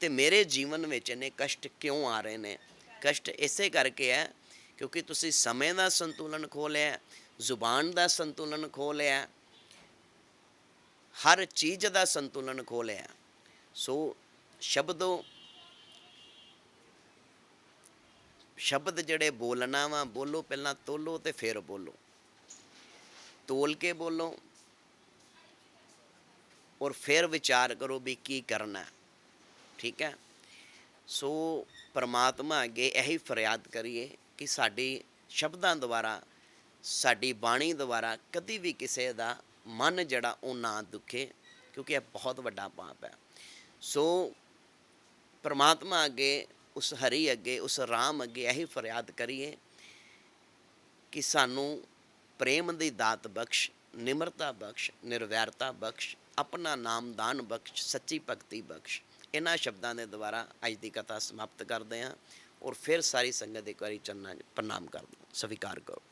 ਤੇ ਮੇਰੇ ਜੀਵਨ ਵਿੱਚ ਇਹਨੇ ਕਸ਼ਟ ਕਿਉਂ ਆ ਰਹੇ ਨੇ? ਕਸ਼ਟ ਇਸੇ ਕਰਕੇ ਹੈ ਕਿਉਂਕਿ ਤੁਸੀਂ ਸਮੇਂ ਦਾ ਸੰਤੁਲਨ ਖੋ ਲਿਆ, ਜ਼ੁਬਾਨ ਦਾ ਸੰਤੁਲਨ ਖੋ ਲਿਆ, ਹਰ ਚੀਜ਼ ਦਾ ਸੰਤੁਲਨ ਖੋ ਲਿਆ। ਸੋ ਸ਼ਬਦੋ ਸ਼ਬਦ ਜਿਹੜੇ ਬੋਲਣਾ ਵਾ, ਬੋਲੋ ਪਹਿਲਾਂ ਤੋਲੋ ਤੇ ਫਿਰ ਬੋਲੋ। ਤੋਲ ਕੇ ਬੋਲੋ ਔਰ ਫਿਰ ਵਿਚਾਰ ਕਰੋ ਵੀ ਕੀ ਕਰਨਾ ਠੀਕ ਹੈ? ਸੋ ਪਰਮਾਤਮਾ ਅੱਗੇ ਇਹੀ ਫਰਿਆਦ ਕਰੀਏ ਕਿ ਸਾਡੀ ਸ਼ਬਦਾਂ ਦੁਆਰਾ, ਸਾਡੀ ਬਾਣੀ ਦੁਆਰਾ ਕਦੀ ਵੀ ਕਿਸੇ ਦਾ ਮਨ ਜਿਹੜਾ ਉਹ ਨਾ ਦੁਖੇ, ਕਿਉਂਕਿ ਇਹ ਬਹੁਤ ਵੱਡਾ ਪਾਪ ਹੈ। ਸੋ ਪਰਮਾਤਮਾ ਅੱਗੇ, ਉਸ ਹਰੀ ਅੱਗੇ, ਉਸ ਰਾਮ ਅੱਗੇ ਇਹੀ ਫਰਿਆਦ ਕਰੀਏ ਕਿ ਸਾਨੂੰ ਪ੍ਰੇਮ ਦੀ ਦਾਤ ਬਖਸ਼, ਨਿਮਰਤਾ ਬਖਸ਼, ਨਿਰਵੈਰਤਾ ਬਖਸ਼, ਆਪਣਾ ਨਾਮਦਾਨ ਬਖਸ਼, ਸੱਚੀ ਭਗਤੀ ਬਖਸ਼। ਇਹਨਾਂ ਸ਼ਬਦਾਂ ਦੇ ਦੁਆਰਾ ਅੱਜ ਦੀ ਕਥਾ ਸਮਾਪਤ ਕਰਦੇ ਹਾਂ ਔਰ ਫਿਰ ਸਾਰੀ ਸੰਗਤ ਇੱਕ ਵਾਰੀ ਚੰਨਾ ਪ੍ਰਣਾਮ ਕਰ ਦਿਓ ਸਵੀਕਾਰ ਕਰੋ।